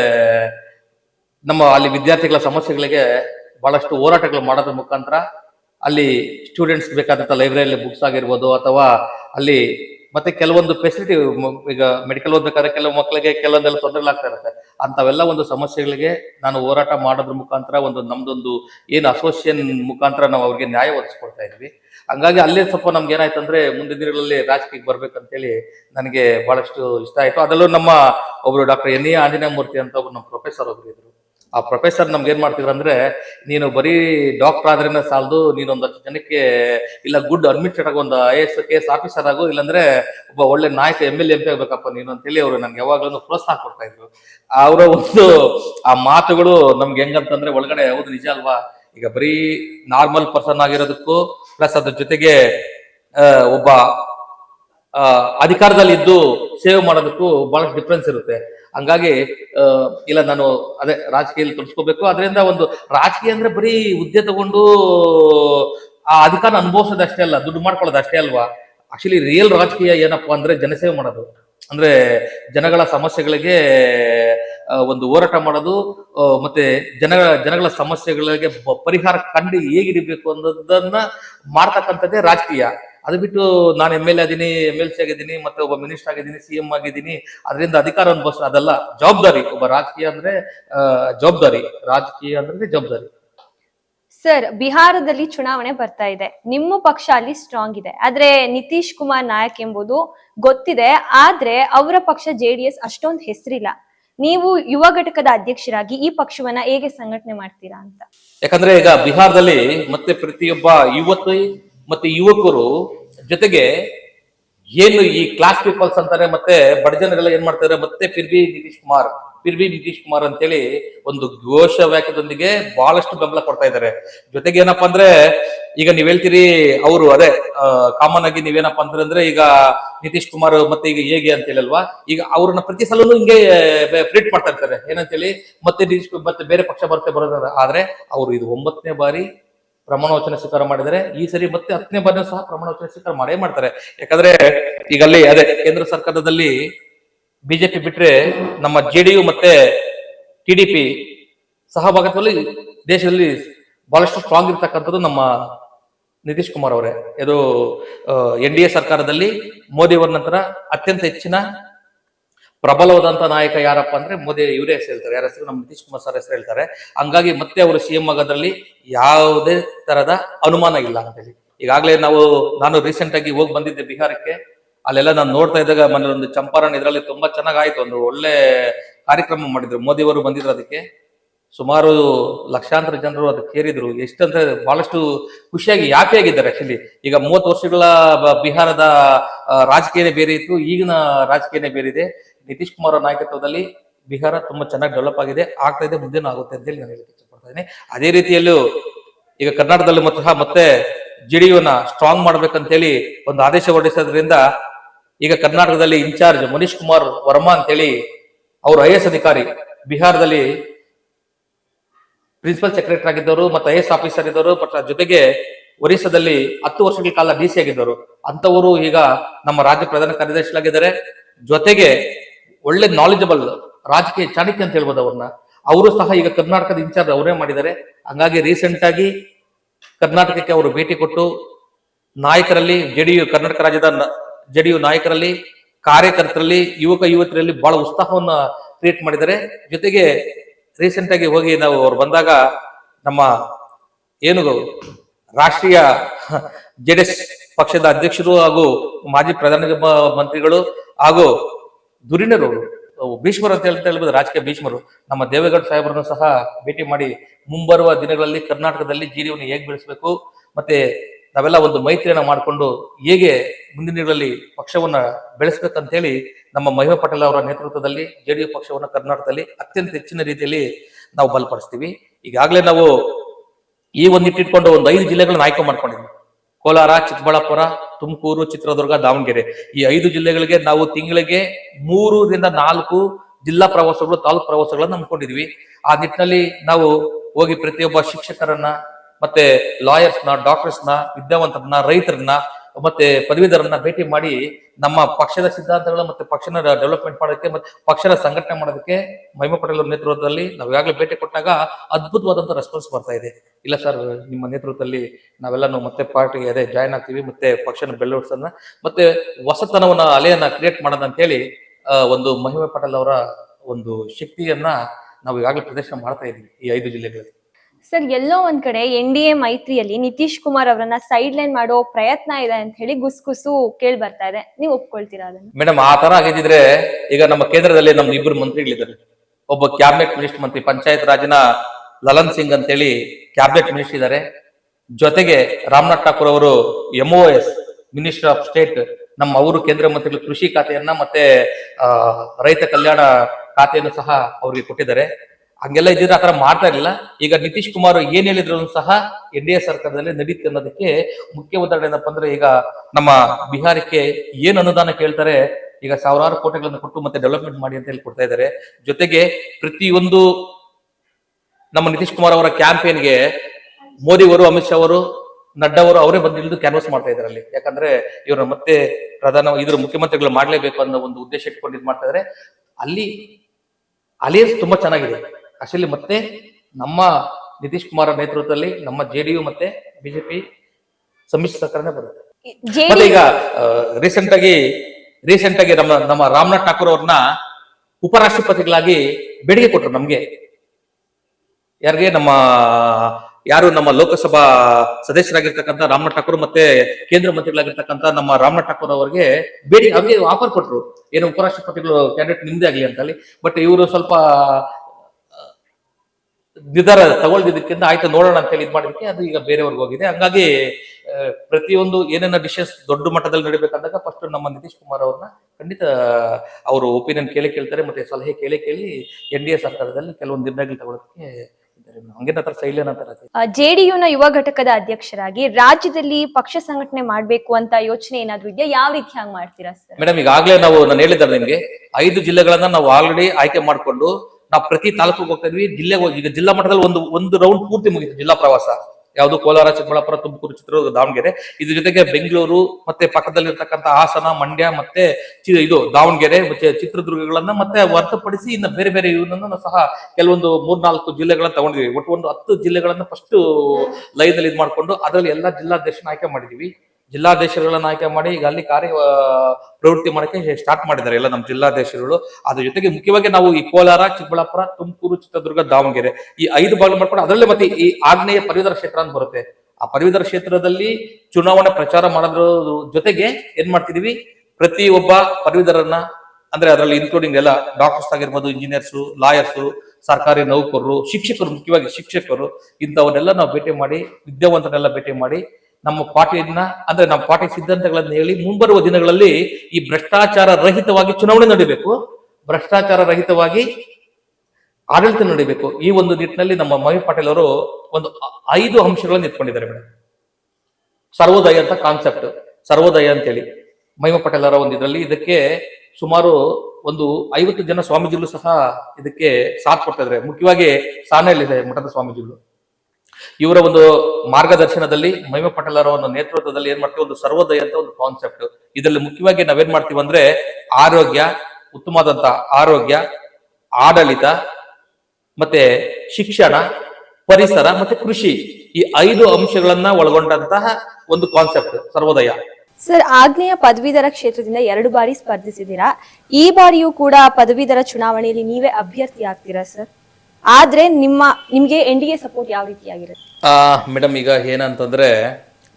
ನಮ್ಮ ಅಲ್ಲಿ ವಿದ್ಯಾರ್ಥಿಗಳ ಸಮಸ್ಯೆಗಳಿಗೆ ಬಹಳಷ್ಟು ಹೋರಾಟಗಳು ಮಾಡೋದ್ರ ಮುಖಾಂತರ ಅಲ್ಲಿ ಸ್ಟೂಡೆಂಟ್ಸ್ ಬೇಕಾದಂತ ಲೈಬ್ರರಿಯಲ್ಲಿ ಬುಕ್ಸ್ ಆಗಿರ್ಬೋದು ಅಥವಾ ಅಲ್ಲಿ ಮತ್ತೆ ಕೆಲವೊಂದು ಫೆಸಿಲಿಟಿ ಈಗ ಮೆಡಿಕಲ್ ಓದ್ಬೇಕಾದ್ರೆ ಕೆಲವು ಮಕ್ಕಳಿಗೆ ಕೆಲವೊಂದೆಲ್ಲ ತೊಂದರೆಗಳಾಗ್ತಾ ಇರುತ್ತೆ. ಅಂತವೆಲ್ಲ ಒಂದು ಸಮಸ್ಯೆಗಳಿಗೆ ನಾನು ಹೋರಾಟ ಮಾಡೋದ್ರ ಮುಖಾಂತರ ಒಂದು ನಮ್ದೊಂದು ಏನು ಅಸೋಸಿಯೇಷನ್ ಮುಖಾಂತರ ನಾವು ಅವ್ರಿಗೆ ನ್ಯಾಯ ಒದಗಿಸ್ಕೊಡ್ತಾ ಇದ್ವಿ. ಹಂಗಾಗಿ ಅಲ್ಲೇ ಸ್ವಲ್ಪ ನಮ್ಗೆ ಏನಾಯ್ತು ಅಂದ್ರೆ ಮುಂದಿನ ದಿನಗಳಲ್ಲಿ ರಾಜಕೀಯಕ್ಕೆ ಬರ್ಬೇಕಂತೇಳಿ ನನಗೆ ಬಹಳಷ್ಟು ಇಷ್ಟ ಆಯ್ತು. ಅದರಲ್ಲೂ ನಮ್ಮ ಒಬ್ರು doctor N A Anjaneya Murthy ಅಂತ ಒಬ್ರು ನಮ್ಮ ಪ್ರೊಫೆಸರ್ ಒಬ್ರು ಇದ್ರು. ಆ ಪ್ರೊಫೆಸರ್ ನಮ್ಗೆ ಏನ್ ಮಾಡ್ತಿದ್ರು ಅಂದ್ರೆ, ನೀನು ಬರೀ ಡಾಕ್ಟರ್ ಆದ್ರೇನೆ ಸಾಲದು ನೀನು ಹತ್ತು ಜನಕ್ಕೆ ಇಲ್ಲ ಗುಡ್ ಅಡ್ಮಿನಿಸ್ಟ್ರೇಟ್ ಆಗೋ ಒಂದು I S K S officer ಆಗು, ಇಲ್ಲಾಂದ್ರೆ ಒಬ್ಬ ಒಳ್ಳೆ ನಾಯಕ ಎಂ ಎಲ್ ಎಂ ಪಿ ಆಗ್ಬೇಕಪ್ಪ ನೀನು ಅಂತೇಳಿ ಅವರು ನನ್ಗೆ ಯಾವಾಗ್ಲೂ ಪ್ರೋತ್ಸಾಹ ಕೊಡ್ತಾ ಇದ್ರು. ಅವರ ಒಂದು ಆ ಮಾತುಗಳು ನಮ್ಗೆ ಹೆಂಗಂತಂದ್ರೆ ಒಳಗಡೆ, ಹೌದು ನಿಜ ಅಲ್ವಾ? ಈಗ ಬರೀ ನಾರ್ಮಲ್ ಪರ್ಸನ್ ಆಗಿರೋದಕ್ಕೂ ಪ್ಲಸ್ ಅದ್ರ ಜೊತೆಗೆ ಒಬ್ಬ ಅಧಿಕಾರದಲ್ಲಿ ಇದ್ದು ಸೇವೆ ಮಾಡೋದಕ್ಕೂ ಬಹಳಷ್ಟು ಡಿಫ್ರೆನ್ಸ್ ಇರುತ್ತೆ. ಹಂಗಾಗಿ ಇಲ್ಲ ನಾನು ಅದೇ ರಾಜಕೀಯದಲ್ಲಿ ತೊಡಸ್ಕೋಬೇಕು. ಅದರಿಂದ ಒಂದು ರಾಜಕೀಯ ಅಂದ್ರೆ ಬರೀ ಹುದ್ದೆ ತಗೊಂಡು, ಆ ಅಧಿಕಾರ ಅನುಭವಿಸೋದು ಅಷ್ಟೇ ಅಲ್ಲ, ದುಡ್ಡು ಮಾಡ್ಕೊಳ್ಳೋದು ಅಷ್ಟೇ ಅಲ್ವಾ? ಆಕ್ಚುಲಿ ರಿಯಲ್ ರಾಜಕೀಯ ಏನಪ್ಪಾ ಅಂದ್ರೆ ಜನಸೇವೆ ಮಾಡೋದು. ಅಂದ್ರೆ ಜನಗಳ ಸಮಸ್ಯೆಗಳಿಗೆ ಒಂದು ಹೋರಾಟ ಮಾಡೋದು ಮತ್ತೆ ಜನಗಳ ಜನಗಳ ಸಮಸ್ಯೆಗಳಿಗೆ ಪರಿಹಾರ ಕಂಡು ಹೇಗಿರಬೇಕು ಅನ್ನೋದನ್ನ ಮಾಡ್ತಕ್ಕಂಥದ್ದೇ ರಾಜಕೀಯ. ಅದು ಬಿಟ್ಟು ನಾನು ಎಂ ಎಲ್ ಎ ಆಗಿದ್ದೀನಿ ಎಂ ಎಲ್ ಸಿ ಆಗಿದ್ದೀನಿ ಮತ್ತೆ ಒಬ್ಬ ಮಿನಿಸ್ಟರ್ ಆಗಿದ್ದೀನಿ ಸಿ ಎಂ ಆಗಿದ್ದೀನಿ ಅದರಿಂದ ಅಧಿಕಾರ ಅನುಭವಿಸ್ ಅದಲ್ಲ ಜವಾಬ್ದಾರಿ ಒಬ್ಬ ರಾಜಕೀಯ ಅಂದ್ರೆ ಜವಾಬ್ದಾರಿ ರಾಜಕೀಯ ಅಂದ್ರೆ ಜವಾಬ್ದಾರಿ. ಸರ್ ಬಿಹಾರದಲ್ಲಿ ಚುನಾವಣೆ ಬರ್ತಾ ಇದೆ. ನಿಮ್ಮ ಪಕ್ಷ ಅಲ್ಲಿ ಸ್ಟ್ರಾಂಗ್ ಇದೆ. ಆದ್ರೆ ನಿತೀಶ್ ಕುಮಾರ್ ನಾಯಕ್ ಎಂಬುದು ಗೊತ್ತಿದೆ ಆದ್ರೆ ಅವರ ಪಕ್ಷ ಜೆಡಿಎಸ್ ಅಷ್ಟೊಂದು ಹೆಸರಿಲ್ಲ. ನೀವು ಯುವ ಘಟಕದ ಅಧ್ಯಕ್ಷರಾಗಿ ಈ ಪಕ್ಷವನ್ನ ಹೇಗೆ ಸಂಘಟನೆ ಮಾಡ್ತೀರಾ ಅಂತ? ಯಾಕಂದ್ರೆ ಈಗ ಬಿಹಾರದಲ್ಲಿ ಮತ್ತೆ ಪ್ರತಿಯೊಬ್ಬ ಯುವತಿ ಮತ್ತೆ ಯುವಕರು ಜೊತೆಗೆ ಏನು ಈ ಕ್ಲಾಸ್ ಪೀಪಲ್ಸ್ ಅಂತಾರೆ ಮತ್ತೆ ಬಡ ಜನರೆಲ್ಲ ಏನ್ ಮಾಡ್ತಾರೆ ಮತ್ತೆ ಪಿರ್ಬಿ ನಿತೀಶ್ ಕುಮಾರ್ ಪಿರ್ಬಿ ನಿತೀಶ್ ಕುಮಾರ್ ಅಂತೇಳಿ ಒಂದು ಘೋಷ ವಾಕ್ಯದೊಂದಿಗೆ ಬಹಳಷ್ಟು ಬೆಂಬಲ ಕೊಡ್ತಾ ಇದ್ದಾರೆ. ಜೊತೆಗೆ ಏನಪ್ಪಾ ಅಂದ್ರೆ ಈಗ ನೀವ್ ಹೇಳ್ತೀರಿ ಅವರು ಅದೇ ಕಾಮನ್ ಆಗಿ ನೀವೇನಪ್ಪಾ ಅಂದ್ರೆ ಅಂದ್ರೆ ಈಗ ನಿತೀಶ್ ಕುಮಾರ್ ಮತ್ತೆ ಈಗ ಹೇಗೆ ಅಂತ ಹೇಳಲ್ವಾ? ಈಗ ಅವ್ರನ್ನ ಪ್ರತಿ ಸಲನು ಹಿಂಗೆ ಪ್ರೀಟ್ ಮಾಡ್ತಾ ಇರ್ತಾರೆ. ಏನಂತೇಳಿ ಮತ್ತೆ ನಿತೀಶ್ ಮತ್ತೆ ಬೇರೆ ಪಕ್ಷ ಬರುತ್ತೆ ಬರೋದ್ರ ಆದ್ರೆ ಅವರು ಇದು ಒಂಬತ್ತನೇ ಬಾರಿ ಪ್ರಮಾಣ ವಚನ ಸ್ವೀಕಾರ ಮಾಡಿದರೆ, ಈ ಸರಿ ಮತ್ತೆ ಹತ್ತನೇ ಬಾರಿನೂ ಸಹ ಪ್ರಮಾಣವಚನ ಸ್ವೀಕಾರ ಮಾಡೇ ಮಾಡ್ತಾರೆ. ಯಾಕಂದ್ರೆ ಈಗ ಅಲ್ಲಿ ಅದೇ ಕೇಂದ್ರ ಸರ್ಕಾರದಲ್ಲಿ ಬಿಜೆಪಿ ಬಿಟ್ರೆ ನಮ್ಮ ಜೆಡಿಯು ಮತ್ತೆ ಟಿಡಿಪಿ ಸಹಭಾಗಿತ್ವದಲ್ಲಿ ದೇಶದಲ್ಲಿ ಬಹಳಷ್ಟು ಸ್ಟ್ರಾಂಗ್ ಇರ್ತಕ್ಕಂಥದ್ದು ನಮ್ಮ ನಿತೀಶ್ ಕುಮಾರ್ ಅವರೇ. ಇದು ಎನ್ ಡಿ ಎ ಸರ್ಕಾರದಲ್ಲಿ ಮೋದಿ ಅವರ ನಂತರ ಅತ್ಯಂತ ಹೆಚ್ಚಿನ ಪ್ರಬಲವಾದಂತ ನಾಯಕ ಯಾರಪ್ಪ ಅಂದ್ರೆ ಮೋದಿ ಇವರೇ ಹೆಸರು ಹೇಳ್ತಾರೆ. ಯಾರ ಹೆಸರು? ನಮ್ಮ ನಿತೀಶ್ ಕುಮಾರ್ ಸರ್ ಹೆಸರು ಹೇಳ್ತಾರೆ. ಹಂಗಾಗಿ ಮತ್ತೆ ಅವರು ಸಿಎಂ ಆಗೋದ್ರಲ್ಲಿ ಯಾವುದೇ ತರದ ಅನುಮಾನ ಇಲ್ಲ ಅಂತ ಹೇಳಿ. ಈಗಾಗಲೇ ನಾವು, ನಾನು ರೀಸೆಂಟ್ ಆಗಿ ಹೋಗಿ ಬಂದಿದ್ದೆ ಬಿಹಾರಕ್ಕೆ. ಅಲ್ಲೆಲ್ಲ ನಾನು ನೋಡ್ತಾ ಇದ್ದಾಗ ಮೊನ್ನೆ ಒಂದು ಚಂಪಾರಣ್ ಇದರಲ್ಲಿ ತುಂಬಾ ಚೆನ್ನಾಗಾಯ್ತು. ಒಂದು ಒಳ್ಳೆ ಕಾರ್ಯಕ್ರಮ ಮಾಡಿದ್ರು. ಮೋದಿ ಅವರು ಬಂದಿದ್ರು ಅದಕ್ಕೆ. ಸುಮಾರು ಲಕ್ಷಾಂತರ ಜನರು ಅದಕ್ಕೆ ಸೇರಿದ್ರು ಎಷ್ಟಂದ್ರೆ ಬಹಳಷ್ಟು ಖುಷಿಯಾಗಿ ಯಾಕೆ ಆಗಿದ್ದಾರೆ ಆಕ್ಚುಲಿ ಈಗ ಮೂವತ್ತು ವರ್ಷಗಳ ಬಿಹಾರದ ರಾಜಕೀಯನೇ ಬೇರೆ ಇತ್ತು. ಈಗಿನ ರಾಜಕೀಯನೇ ಬೇರೆ ಇದೆ. ನಿತೀಶ್ ಕುಮಾರ್ ನಾಯಕತ್ವದಲ್ಲಿ ಬಿಹಾರ ತುಂಬಾ ಚೆನ್ನಾಗಿ ಡೆವಲಪ್ ಆಗಿದೆ, ಆಗ್ತಾ ಇದೆ ಮುಂದೇನು ಆಗುತ್ತೆ ಅಂತ ಹೇಳಿ ನಾನು ಹೇಳಕ್ಕೆ ಇಷ್ಟಪಡ್ತಾ ಅದೇ ರೀತಿಯಲ್ಲೂ ಈಗ ಕರ್ನಾಟಕದಲ್ಲಿ ಮತ್ತೆ ಮತ್ತೆ ಜೆಡಿಯುನ ಸ್ಟ್ರಾಂಗ್ ಮಾಡ್ಬೇಕಂತ ಹೇಳಿ ಒಂದು ಆದೇಶ ಹೊರಡಿಸೋದ್ರಿಂದ ಈಗ ಕರ್ನಾಟಕದಲ್ಲಿ ಇನ್ಚಾರ್ಜ್ ಮನೀಶ್ ಕುಮಾರ್ ವರ್ಮಾ ಅಂತೇಳಿ ಅವರು ಐ ಎಸ್ ಅಧಿಕಾರಿ, ಬಿಹಾರದಲ್ಲಿ ಪ್ರಿನ್ಸಿಪಲ್ ಸೆಕ್ರೆಟರಿ ಆಗಿದ್ದವರು ಮತ್ತೆ ಐ ಎಸ್ ಆಫೀಸರ್ ಇದ್ದವರು, ಮತ್ತು ಜೊತೆಗೆ ಒರಿಸ್ಸಾದಲ್ಲಿ ಹತ್ತು ವರ್ಷಗಳ ಕಾಲ ಡಿ ಸಿ ಆಗಿದ್ದವರು. ಅಂತವರು ಈಗ ನಮ್ಮ ರಾಜ್ಯ ಪ್ರಧಾನ ಕಾರ್ಯದರ್ಶಿಯಾಗಿದ್ದಾರೆ ಜೊತೆಗೆ ಒಳ್ಳೆ ನಾಲೆಜಬಲ್ ರಾಜಕೀಯ ಚಾಣಕ್ಯ ಅಂತ ಹೇಳ್ಬೋದು ಅವ್ರನ್ನ. ಅವರು ಸಹ ಈಗ ಕರ್ನಾಟಕದ ಇನ್ಚಾರ್ಜ್ ಅವರೇ ಮಾಡಿದ್ದಾರೆ. ಹಂಗಾಗಿ ರೀಸೆಂಟ್ ಆಗಿ ಕರ್ನಾಟಕಕ್ಕೆ ಅವರು ಭೇಟಿ ಕೊಟ್ಟು ನಾಯಕರಲ್ಲಿ ಜೆಡಿಯು ಕರ್ನಾಟಕ ರಾಜ್ಯದ ಜೆಡಿಯು ನಾಯಕರಲ್ಲಿ, ಕಾರ್ಯಕರ್ತರಲ್ಲಿ, ಯುವಕ ಯುವತಿಯರಲ್ಲಿ ಬಹಳ ಉತ್ಸಾಹವನ್ನ ಕ್ರಿಯೇಟ್ ಮಾಡಿದ್ದಾರೆ. ಜೊತೆಗೆ ರೀಸೆಂಟ್ ಆಗಿ ಹೋಗಿ ನಾವು ಅವ್ರು ಬಂದಾಗ ನಮ್ಮ ಏನು ರಾಷ್ಟ್ರೀಯ ಜೆಡಿಎಸ್ ಪಕ್ಷದ ಅಧ್ಯಕ್ಷರು ಹಾಗೂ ಮಾಜಿ ಪ್ರಧಾನ ಮಂತ್ರಿಗಳು ಹಾಗೂ ಧುರೀಣರು ಅವು ಭೀಷ್ಮರು ಅಂತ ಹೇಳ್ತಾ ಹೇಳ್ಬೋದು, ರಾಜಕೀಯ ಭೀಷ್ಮರು. ನಮ್ಮ ದೇವೇಗೌಡ ಸಾಹೇಬರನ್ನು ಸಹ ಭೇಟಿ ಮಾಡಿ ಮುಂಬರುವ ದಿನಗಳಲ್ಲಿ ಕರ್ನಾಟಕದಲ್ಲಿ ಜೀರಿಯನ್ನು ಹೇಗೆ ಬೆಳೆಸಬೇಕು, ಮತ್ತೆ ನಾವೆಲ್ಲ ಒಂದು ಮೈತ್ರಿಯನ್ನ ಮಾಡಿಕೊಂಡು ಹೇಗೆ ಮುಂದಿನ ದಿನಗಳಲ್ಲಿ ಪಕ್ಷವನ್ನ ಬೆಳೆಸ್ಬೇಕಂತ ಹೇಳಿ ನಮ್ಮ ಮಹಿಮಾ ಪಟೇಲ್ ಅವರ ನೇತೃತ್ವದಲ್ಲಿ ಯು ಪಕ್ಷವನ್ನು ಕರ್ನಾಟಕದಲ್ಲಿ ಅತ್ಯಂತ ಹೆಚ್ಚಿನ ರೀತಿಯಲ್ಲಿ ನಾವು ಬಲಪಡಿಸ್ತೀವಿ. ಈಗಾಗಲೇ ನಾವು ಈ ಒಂದು ಇಟ್ಟಿಟ್ಕೊಂಡು ಒಂದು ಐದು ಜಿಲ್ಲೆಗಳನ್ನ ಆಯ್ಕೆ ಮಾಡ್ಕೊಂಡಿದ್ವಿ. ಕೋಲಾರ, ಚಿಕ್ಕಬಳ್ಳಾಪುರ, ತುಮಕೂರು, ಚಿತ್ರದುರ್ಗ, ದಾವಣಗೆರೆ. ಈ ಐದು ಜಿಲ್ಲೆಗಳಿಗೆ ನಾವು ತಿಂಗಳಿಗೆ ಮೂರರಿಂದ ನಾಲ್ಕು ಜಿಲ್ಲಾ ಪ್ರವಾಸಗಳು, ತಾಲೂಕು ಪ್ರವಾಸಗಳನ್ನು ನಂಬಿಕೊಂಡಿದ್ವಿ ಆ ನಿಟ್ಟಿನಲ್ಲಿ ನಾವು ಹೋಗಿ ಪ್ರತಿಯೊಬ್ಬ ಶಿಕ್ಷಕರನ್ನ ಮತ್ತೆ ಲಾಯರ್ಸ್ನ ಡಾಕ್ಟರ್ಸ್ನ ವಿದ್ಯಾವಂತರನ್ನ, ರೈತರನ್ನ ಮತ್ತೆ ಪದವೀಧರನ್ನ ಭೇಟಿ ಮಾಡಿ ನಮ್ಮ ಪಕ್ಷದ ಸಿದ್ಧಾಂತಗಳು ಮತ್ತೆ ಪಕ್ಷನ ಡೆವಲಪ್ಮೆಂಟ್ ಮಾಡೋದಕ್ಕೆ ಮತ್ತೆ ಪಕ್ಷದ ಸಂಘಟನೆ ಮಾಡೋದಕ್ಕೆ ಮಹಿಮಾ ಪಟೇಲ್ ಅವರ ನೇತೃತ್ವದಲ್ಲಿ ನಾವು ಈಗಾಗಲೇ ಭೇಟಿ ಕೊಟ್ಟಾಗ ಅದ್ಭುತವಾದಂತ ರೆಸ್ಪಾನ್ಸ್ ಬರ್ತಾ ಇದೆ. ಇಲ್ಲ ಸರ್ ನಿಮ್ಮ ನೇತೃತ್ವದಲ್ಲಿ ನಾವೆಲ್ಲನೂ ಮತ್ತೆ ಪಾರ್ಟಿಗೆ ಅದೇ ಜಾಯ್ನ್ ಆಗ್ತೀವಿ, ಮತ್ತೆ ಪಕ್ಷನ ಬೆಳೆಸೋದನ್ನ ಮತ್ತೆ ಹೊಸತನವನ್ನ, ಅಲೆಯನ್ನ ಕ್ರಿಯೇಟ್ ಮಾಡೋಣ ಅಂತ ಹೇಳಿ ಒಂದು ಮಹಿಮಾ ಪಟೇಲ್ ಅವರ ಒಂದು ಶಕ್ತಿಯನ್ನ ನಾವು ಈಗಾಗಲೇ ಪ್ರದರ್ಶನ ಮಾಡ್ತಾ ಇದ್ದೀವಿ ಈ ಐದು ಜಿಲ್ಲೆಗಳಲ್ಲಿ. ಸರ್, ಎಲ್ಲೋ ಒಂದ್ ಕಡೆ ಎನ್ ಡಿ ಎ ಮೈತ್ರಿಯಲ್ಲಿ ನಿತೀಶ್ ಕುಮಾರ್ ಅವರನ್ನ ಸೈಡ್ ಲೈನ್ ಮಾಡೋ ಪ್ರಯತ್ನ ಇದೆ ಅಂತ ಹೇಳಿ ಗುಸ್ಗುಸು ಕೇಳಿ ಬರ್ತಾ ಇದೆ. ನೀವು ಒಪ್ಕೊಳ್ತೀರಾ ಅದನ್ನ? ಮೇಡಮ್, ಆ ತರ ಆಗಿದ್ರೆ ಈಗ ನಮ್ಮ ಕೇಂದ್ರದಲ್ಲಿ ನಮ್ಮ ಇಬ್ಬರು ಮಂತ್ರಿಗಳಿದ್ದಾರೆ. ಒಬ್ಬ ಕ್ಯಾಬಿನೆಟ್ ಮಿನಿಸ್ಟರ್ ಮಂತ್ರಿ, ಪಂಚಾಯತ್ ರಾಜ್ನ ಲಲನ್ ಸಿಂಗ್ ಅಂತ ಹೇಳಿ ಕ್ಯಾಬಿನೆಟ್ ಮಿನಿಸ್ಟರ್ ಇದ್ದಾರೆ. ಜೊತೆಗೆ ರಾಮನಾಥ್ ಠಾಕೂರ್ ಅವರು M O S minister of state ನಮ್ಮ ಅವರು ಕೇಂದ್ರ ಮಂತ್ರಿಗಳು ಕೃಷಿ ಖಾತೆಯನ್ನ ಮತ್ತೆ ರೈತ ಕಲ್ಯಾಣ ಖಾತೆಯನ್ನು ಸಹ ಅವರಿಗೆ ಕೊಟ್ಟಿದ್ದಾರೆ. ಹಂಗೆಲ್ಲ ಇದ್ದಿದ್ರೆ ಆತರ ಮಾಡ್ತಾ ಇರಲಿಲ್ಲ. ಈಗ ನಿತೀಶ್ ಕುಮಾರ್ ಏನ್ ಹೇಳಿದ್ರು ಸಹ ಎನ್ ಡಿ ಎ ಸರ್ಕಾರದಲ್ಲಿ ನಡೀತು ಅನ್ನೋದಕ್ಕೆ ಮುಖ್ಯ ಉದಾಹರಣೆ ಏನಪ್ಪಾ ಅಂದ್ರೆ ಈಗ ನಮ್ಮ ಬಿಹಾರಕ್ಕೆ ಏನ್ ಅನುದಾನ ಕೇಳ್ತಾರೆ, ಈಗ ಸಾವಿರಾರು ಕೋಟಿಗಳನ್ನು ಕೊಟ್ಟು ಮತ್ತೆ ಡೆವಲಪ್ಮೆಂಟ್ ಮಾಡಿ ಅಂತ ಹೇಳಿ ಕೊಡ್ತಾ ಇದ್ದಾರೆ. ಜೊತೆಗೆ ಪ್ರತಿಯೊಂದು ನಮ್ಮ ನಿತೀಶ್ ಕುಮಾರ್ ಅವರ ಕ್ಯಾಂಪೇನ್ಗೆ ಮೋದಿ ಅವರು, ಅಮಿತ್ ಶಾ ಅವರು, ನಡ್ಡಾ ಅವರು ಅವರೇ ಬಂದು ಇಳಿದು ಕ್ಯಾನ್ವಾಸ್ ಮಾಡ್ತಾ ಇದ್ದಾರೆ ಅಲ್ಲಿ. ಯಾಕಂದ್ರೆ ಇವರು ಮತ್ತೆ ಪ್ರಧಾನ, ಇದ್ರ ಮುಖ್ಯಮಂತ್ರಿಗಳು ಮಾಡ್ಲೇಬೇಕು ಅನ್ನೋ ಒಂದು ಉದ್ದೇಶ ಇಟ್ಕೊಂಡು ಇದು ಮಾಡ್ತಾ ಇದ್ದಾರೆ. ಅಲ್ಲಿ ಅಲಿಯನ್ಸ್ ತುಂಬಾ ಚೆನ್ನಾಗಿದೆ. ಆಕ್ಚುಲಿ ಮತ್ತೆ ನಮ್ಮ ನಿತೀಶ್ ಕುಮಾರ್ ನೇತೃತ್ವದಲ್ಲಿ ನಮ್ಮ ಜೆಡಿಯು ಮತ್ತೆ ಬಿಜೆಪಿ ಸಮ್ಮಿಶ್ರ ಸರ್ಕಾರನೇ ಬರುತ್ತೆ. ಮತ್ತೆ ಈಗ ರೀಸೆಂಟ್ ಆಗಿ ರೀಸೆಂಟ್ ಆಗಿ ನಮ್ಮ ನಮ್ಮ ರಾಮನಾಥ್ ಠಾಕೂರ್ ಅವ್ರನ್ನ ಉಪರಾಷ್ಟ್ರಪತಿಗಳಾಗಿ ಬೇಡಿಕೆ ಕೊಟ್ರು ನಮ್ಗೆ. ಯಾರಿಗೆ? ನಮ್ಮ ಯಾರು ನಮ್ಮ ಲೋಕಸಭಾ ಸದಸ್ಯರಾಗಿರ್ತಕ್ಕಂಥ ರಾಮನಾಥ್ ಠಾಕೂರ್ ಮತ್ತೆ ಕೇಂದ್ರ ಮಂತ್ರಿಗಳಾಗಿರ್ತಕ್ಕಂಥ ನಮ್ಮ ರಾಮನಾಥ್ ಠಾಕೂರ್ ಅವರಿಗೆ ಬೇಡಿಕೆ ಅವ್ರಿಗೆ ಆಫರ್ ಕೊಟ್ರು. ಏನು ಉಪರಾಷ್ಟ್ರಪತಿಗಳು ಕ್ಯಾಂಡಿಡೇಟ್ ನಿಮ್ದೇ ಆಗಲಿ ಅಂತಲ್ಲಿ ಬಟ್ ಇವರು ಸ್ವಲ್ಪ ನಿರ್ಧಾರ ತಗೊಳ್ದಿದ್ದಕ್ಕಿಂತ ಆಯ್ತು ನೋಡೋಣ ಅಂತ ಹೇಳಿ ಇದ್ ಮಾಡಿದಕ್ಕೆ ಅದು ಈಗ ಬೇರೆಯವ್ರಿಗೆ ಹೋಗಿದೆ. ಹಂಗಾಗಿ ಪ್ರತಿಯೊಂದು ಏನೇನ ಡಿಶಸ್ ದೊಡ್ಡ ಮಟ್ಟದಲ್ಲಿ ನಡಿಬೇಕಂದಾಗ ಫಸ್ಟ್ ನಮ್ಮ ನಿತೀಶ್ ಕುಮಾರ್ ಅವ್ರನ್ನ ಖಂಡಿತ ಅವರು ಒಪಿನಿಯನ್ ಕೇಳಿ ಕೇಳ್ತಾರೆ ಮತ್ತೆ ಸಲಹೆ ಕೇಳಿ ಕೇಳಿ ಎನ್ ಡಿ ಎ ಸರ್ಕಾರದಲ್ಲಿ ಕೆಲವೊಂದು ನಿರ್ಣಯಗಳು ತಗೊಳ್ಳೋದಕ್ಕೆ ಇದ್ದಾರೆ. ಡಿ ಯು ನ ಜೆಡಿಯುನ ಯುವ ಘಟಕದ ಅಧ್ಯಕ್ಷರಾಗಿ ರಾಜ್ಯದಲ್ಲಿ ಪಕ್ಷ ಸಂಘಟನೆ ಮಾಡಬೇಕು ಅಂತ ಯೋಚನೆ ಏನಾದ್ರು ಇದೆಯಾ? ಯಾವ ರೀತಿ ಹಂಗ್ ಮಾಡ್ತೀರಾ ಸರ್? ಮೇಡಮ್ ಈಗಾಗಲೇ ನಾವು ನಾನು ಹೇಳಿದ್ದಾರೆ ನಿಮ್ಗೆ ಐದು ಜಿಲ್ಲೆಗಳನ್ನ ನಾವು ಆಲ್ರೆಡಿ ಆಯ್ಕೆ ಮಾಡಿಕೊಂಡು ನಾವು ಪ್ರತಿ ತಾಲೂಕಿಗೆ ಹೋಗ್ತಾ ಜಿಲ್ಲೆಗೆ ಹೋಗಿ, ಈಗ ಜಿಲ್ಲಾ ಮಟ್ಟದಲ್ಲಿ ಒಂದು ಒಂದು ರೌಂಡ್ ಪೂರ್ತಿ ಮುಗಿತು ಜಿಲ್ಲಾ ಪ್ರವಾಸ. ಯಾವುದು ಕೋಲಾರ, ಚಿಕ್ಕಬಳ್ಳಾಪುರ, ತುಮಕೂರು, ಚಿತ್ರದುರ್ಗ, ದಾವಣಗೆರೆ. ಇದ್ರ ಜೊತೆಗೆ ಬೆಂಗಳೂರು ಮತ್ತೆ ಪಕ್ಕದಲ್ಲಿರ್ತಕ್ಕಂಥ ಹಾಸನ, ಮಂಡ್ಯ ಮತ್ತೆ ಇದು ದಾವಣಗೆರೆ, ಮತ್ತೆ ಚಿತ್ರದುರ್ಗಗಳನ್ನ ಮತ್ತೆ ಹೊರತುಪಡಿಸಿ ಇನ್ನು ಬೇರೆ ಬೇರೆ ಇವನನ್ನು ಸಹ ಕೆಲವೊಂದು ಮೂರ್ನಾಲ್ಕು ಜಿಲ್ಲೆಗಳನ್ನ ತಗೊಂಡಿದ್ವಿ. ಒಟ್ಟು ಒಂದು ಹತ್ತು ಜಿಲ್ಲೆಗಳನ್ನ ಫಸ್ಟ್ ಲೈನ್ ಅಲ್ಲಿ ಇದು ಮಾಡ್ಕೊಂಡು ಅದರಲ್ಲಿ ಎಲ್ಲಾ ಜಿಲ್ಲಾಧ್ಯಕ್ಷನ ಆಯ್ಕೆ ಮಾಡಿದೀವಿ. ಜಿಲ್ಲಾಧ್ಯಕ್ಷರುಗಳನ್ನ ಆಯ್ಕೆ ಮಾಡಿ ಈಗ ಅಲ್ಲಿ ಕಾರ್ಯ ಪ್ರವೃತ್ತಿ ಮಾಡಕ್ಕೆ ಸ್ಟಾರ್ಟ್ ಮಾಡಿದ್ದಾರೆ ಎಲ್ಲ ನಮ್ಮ ಜಿಲ್ಲಾಧ್ಯಕ್ಷರುಗಳು ಅದ್ರ ಜೊತೆಗೆ ಮುಖ್ಯವಾಗಿ ನಾವು ಈ ಕೋಲಾರ, ಚಿಕ್ಕಬಳ್ಳಾಪುರ, ತುಮಕೂರು, ಚಿತ್ರದುರ್ಗ, ದಾವಣಗೆರೆ ಈ ಐದು ಭಾಗ ಮಾಡ್ಕೊಂಡು ಅದರಲ್ಲೇ ಮತ್ತೆ ಈ ಆಗ್ನೇಯ ಪದವೀಧರ ಕ್ಷೇತ್ರ ಅಂತ ಬರುತ್ತೆ. ಆ ಪದವೀಧರ ಕ್ಷೇತ್ರದಲ್ಲಿ ಚುನಾವಣೆ ಪ್ರಚಾರ ಮಾಡೋದ್ರ ಜೊತೆಗೆ ಏನ್ ಮಾಡ್ತಿದೀವಿ? ಪ್ರತಿ ಒಬ್ಬ ಪದವೀಧರನ್ನ ಅಂದ್ರೆ ಅದರಲ್ಲಿ ಇನ್ಕ್ಲೂಡಿಂಗ್ ಎಲ್ಲ ಡಾಕ್ಟರ್ಸ್ ಆಗಿರ್ಬೋದು ಇಂಜಿನಿಯರ್ಸ್ ಲಾಯರ್ಸ್ ಸರ್ಕಾರಿ ನೌಕರರು, ಶಿಕ್ಷಕರು, ಮುಖ್ಯವಾಗಿ ಶಿಕ್ಷಕರು ಇಂಥವನ್ನೆಲ್ಲ ನಾವು ಭೇಟಿ ಮಾಡಿ ವಿದ್ಯಾವಂತರೆಲ್ಲ ಭೇಟಿ ಮಾಡಿ ನಮ್ಮ ಪಾರ್ಟಿಯನ್ನ, ಅಂದ್ರೆ ನಮ್ಮ ಪಾರ್ಟಿ ಸಿದ್ಧಾಂತಗಳನ್ನ ಹೇಳಿ ಮುಂಬರುವ ದಿನಗಳಲ್ಲಿ ಈ ಭ್ರಷ್ಟಾಚಾರ ರಹಿತವಾಗಿ ಚುನಾವಣೆ ನಡೀಬೇಕು. ಭ್ರಷ್ಟಾಚಾರ ರಹಿತವಾಗಿ ಆಡಳಿತ ನಡೀಬೇಕು. ಈ ಒಂದು ನಿಟ್ಟಿನಲ್ಲಿ ನಮ್ಮ ಮಹೇಶ್ ಪಾಟೀಲ್ ಅವರು ಒಂದು ಐದು ಅಂಶಗಳನ್ನು ಇಟ್ಕೊಂಡಿದ್ದಾರೆ ಮೇಡಮ್ ಸರ್ವೋದಯ ಅಂತ ಕಾನ್ಸೆಪ್ಟ್ ಸರ್ವೋದಯ ಅಂತೇಳಿ. ಮಹಿಮಾ ಪಟೇಲ್ ಅವರ ಒಂದು ಇದರಲ್ಲಿ ಇದಕ್ಕೆ ಸುಮಾರು ಒಂದು ಐವತ್ತು ಜನ ಸ್ವಾಮೀಜಿಗಳು ಸಹ ಇದಕ್ಕೆ ಸಾಥ್ ಕೊಡ್ತಾ ಇದ್ದಾರೆ. ಮುಖ್ಯವಾಗಿ ಸಾನೆಯಲ್ಲಿದೆ ಮಠದ ಸ್ವಾಮೀಜಿಗಳು. ಇವರ ಒಂದು ಮಾರ್ಗದರ್ಶನದಲ್ಲಿ ಮಹಿಮಾ ಪಟೇಲರ ಒಂದು ನೇತೃತ್ವದಲ್ಲಿ ಏನ್ ಮಾಡ್ತೀವಿ? ಒಂದು ಸರ್ವೋದಯ ಅಂತ ಒಂದು ಕಾನ್ಸೆಪ್ಟ್ ಇದರಲ್ಲಿ ಮುಖ್ಯವಾಗಿ ನಾವೇನ್ ಮಾಡ್ತೀವಿ ಅಂದ್ರೆ ಆರೋಗ್ಯ, ಉತ್ತಮವಾದಂತ ಆರೋಗ್ಯ, ಆಡಳಿತ, ಮತ್ತೆ ಶಿಕ್ಷಣ, ಪರಿಸರ, ಮತ್ತೆ ಕೃಷಿ ಈ ಐದು ಅಂಶಗಳನ್ನ ಒಳಗೊಂಡಂತಹ ಒಂದು ಕಾನ್ಸೆಪ್ಟ್ ಸರ್ವೋದಯ. ಸರ್, ಆಗ್ನೇಯ ಪದವೀಧರ ಕ್ಷೇತ್ರದಿಂದ ಎರಡು ಬಾರಿ ಸ್ಪರ್ಧಿಸಿದ್ದೀರಾ? ಈ ಬಾರಿಯೂ ಕೂಡ ಪದವೀಧರ ಚುನಾವಣೆಯಲ್ಲಿ ನೀವೇ ಅಭ್ಯರ್ಥಿ ಆಗ್ತೀರಾ ಸರ್? ಆದ್ರೆ ನಿಮ್ಮ, ನಿಮಗೆ ಎನ್ ಡಿ ಎ ಸಪೋರ್ಟ್ ಯಾವ ರೀತಿಯಾಗಿರುತ್ತೆ? ಮೇಡಮ್, ಈಗ ಏನಂತಂದ್ರೆ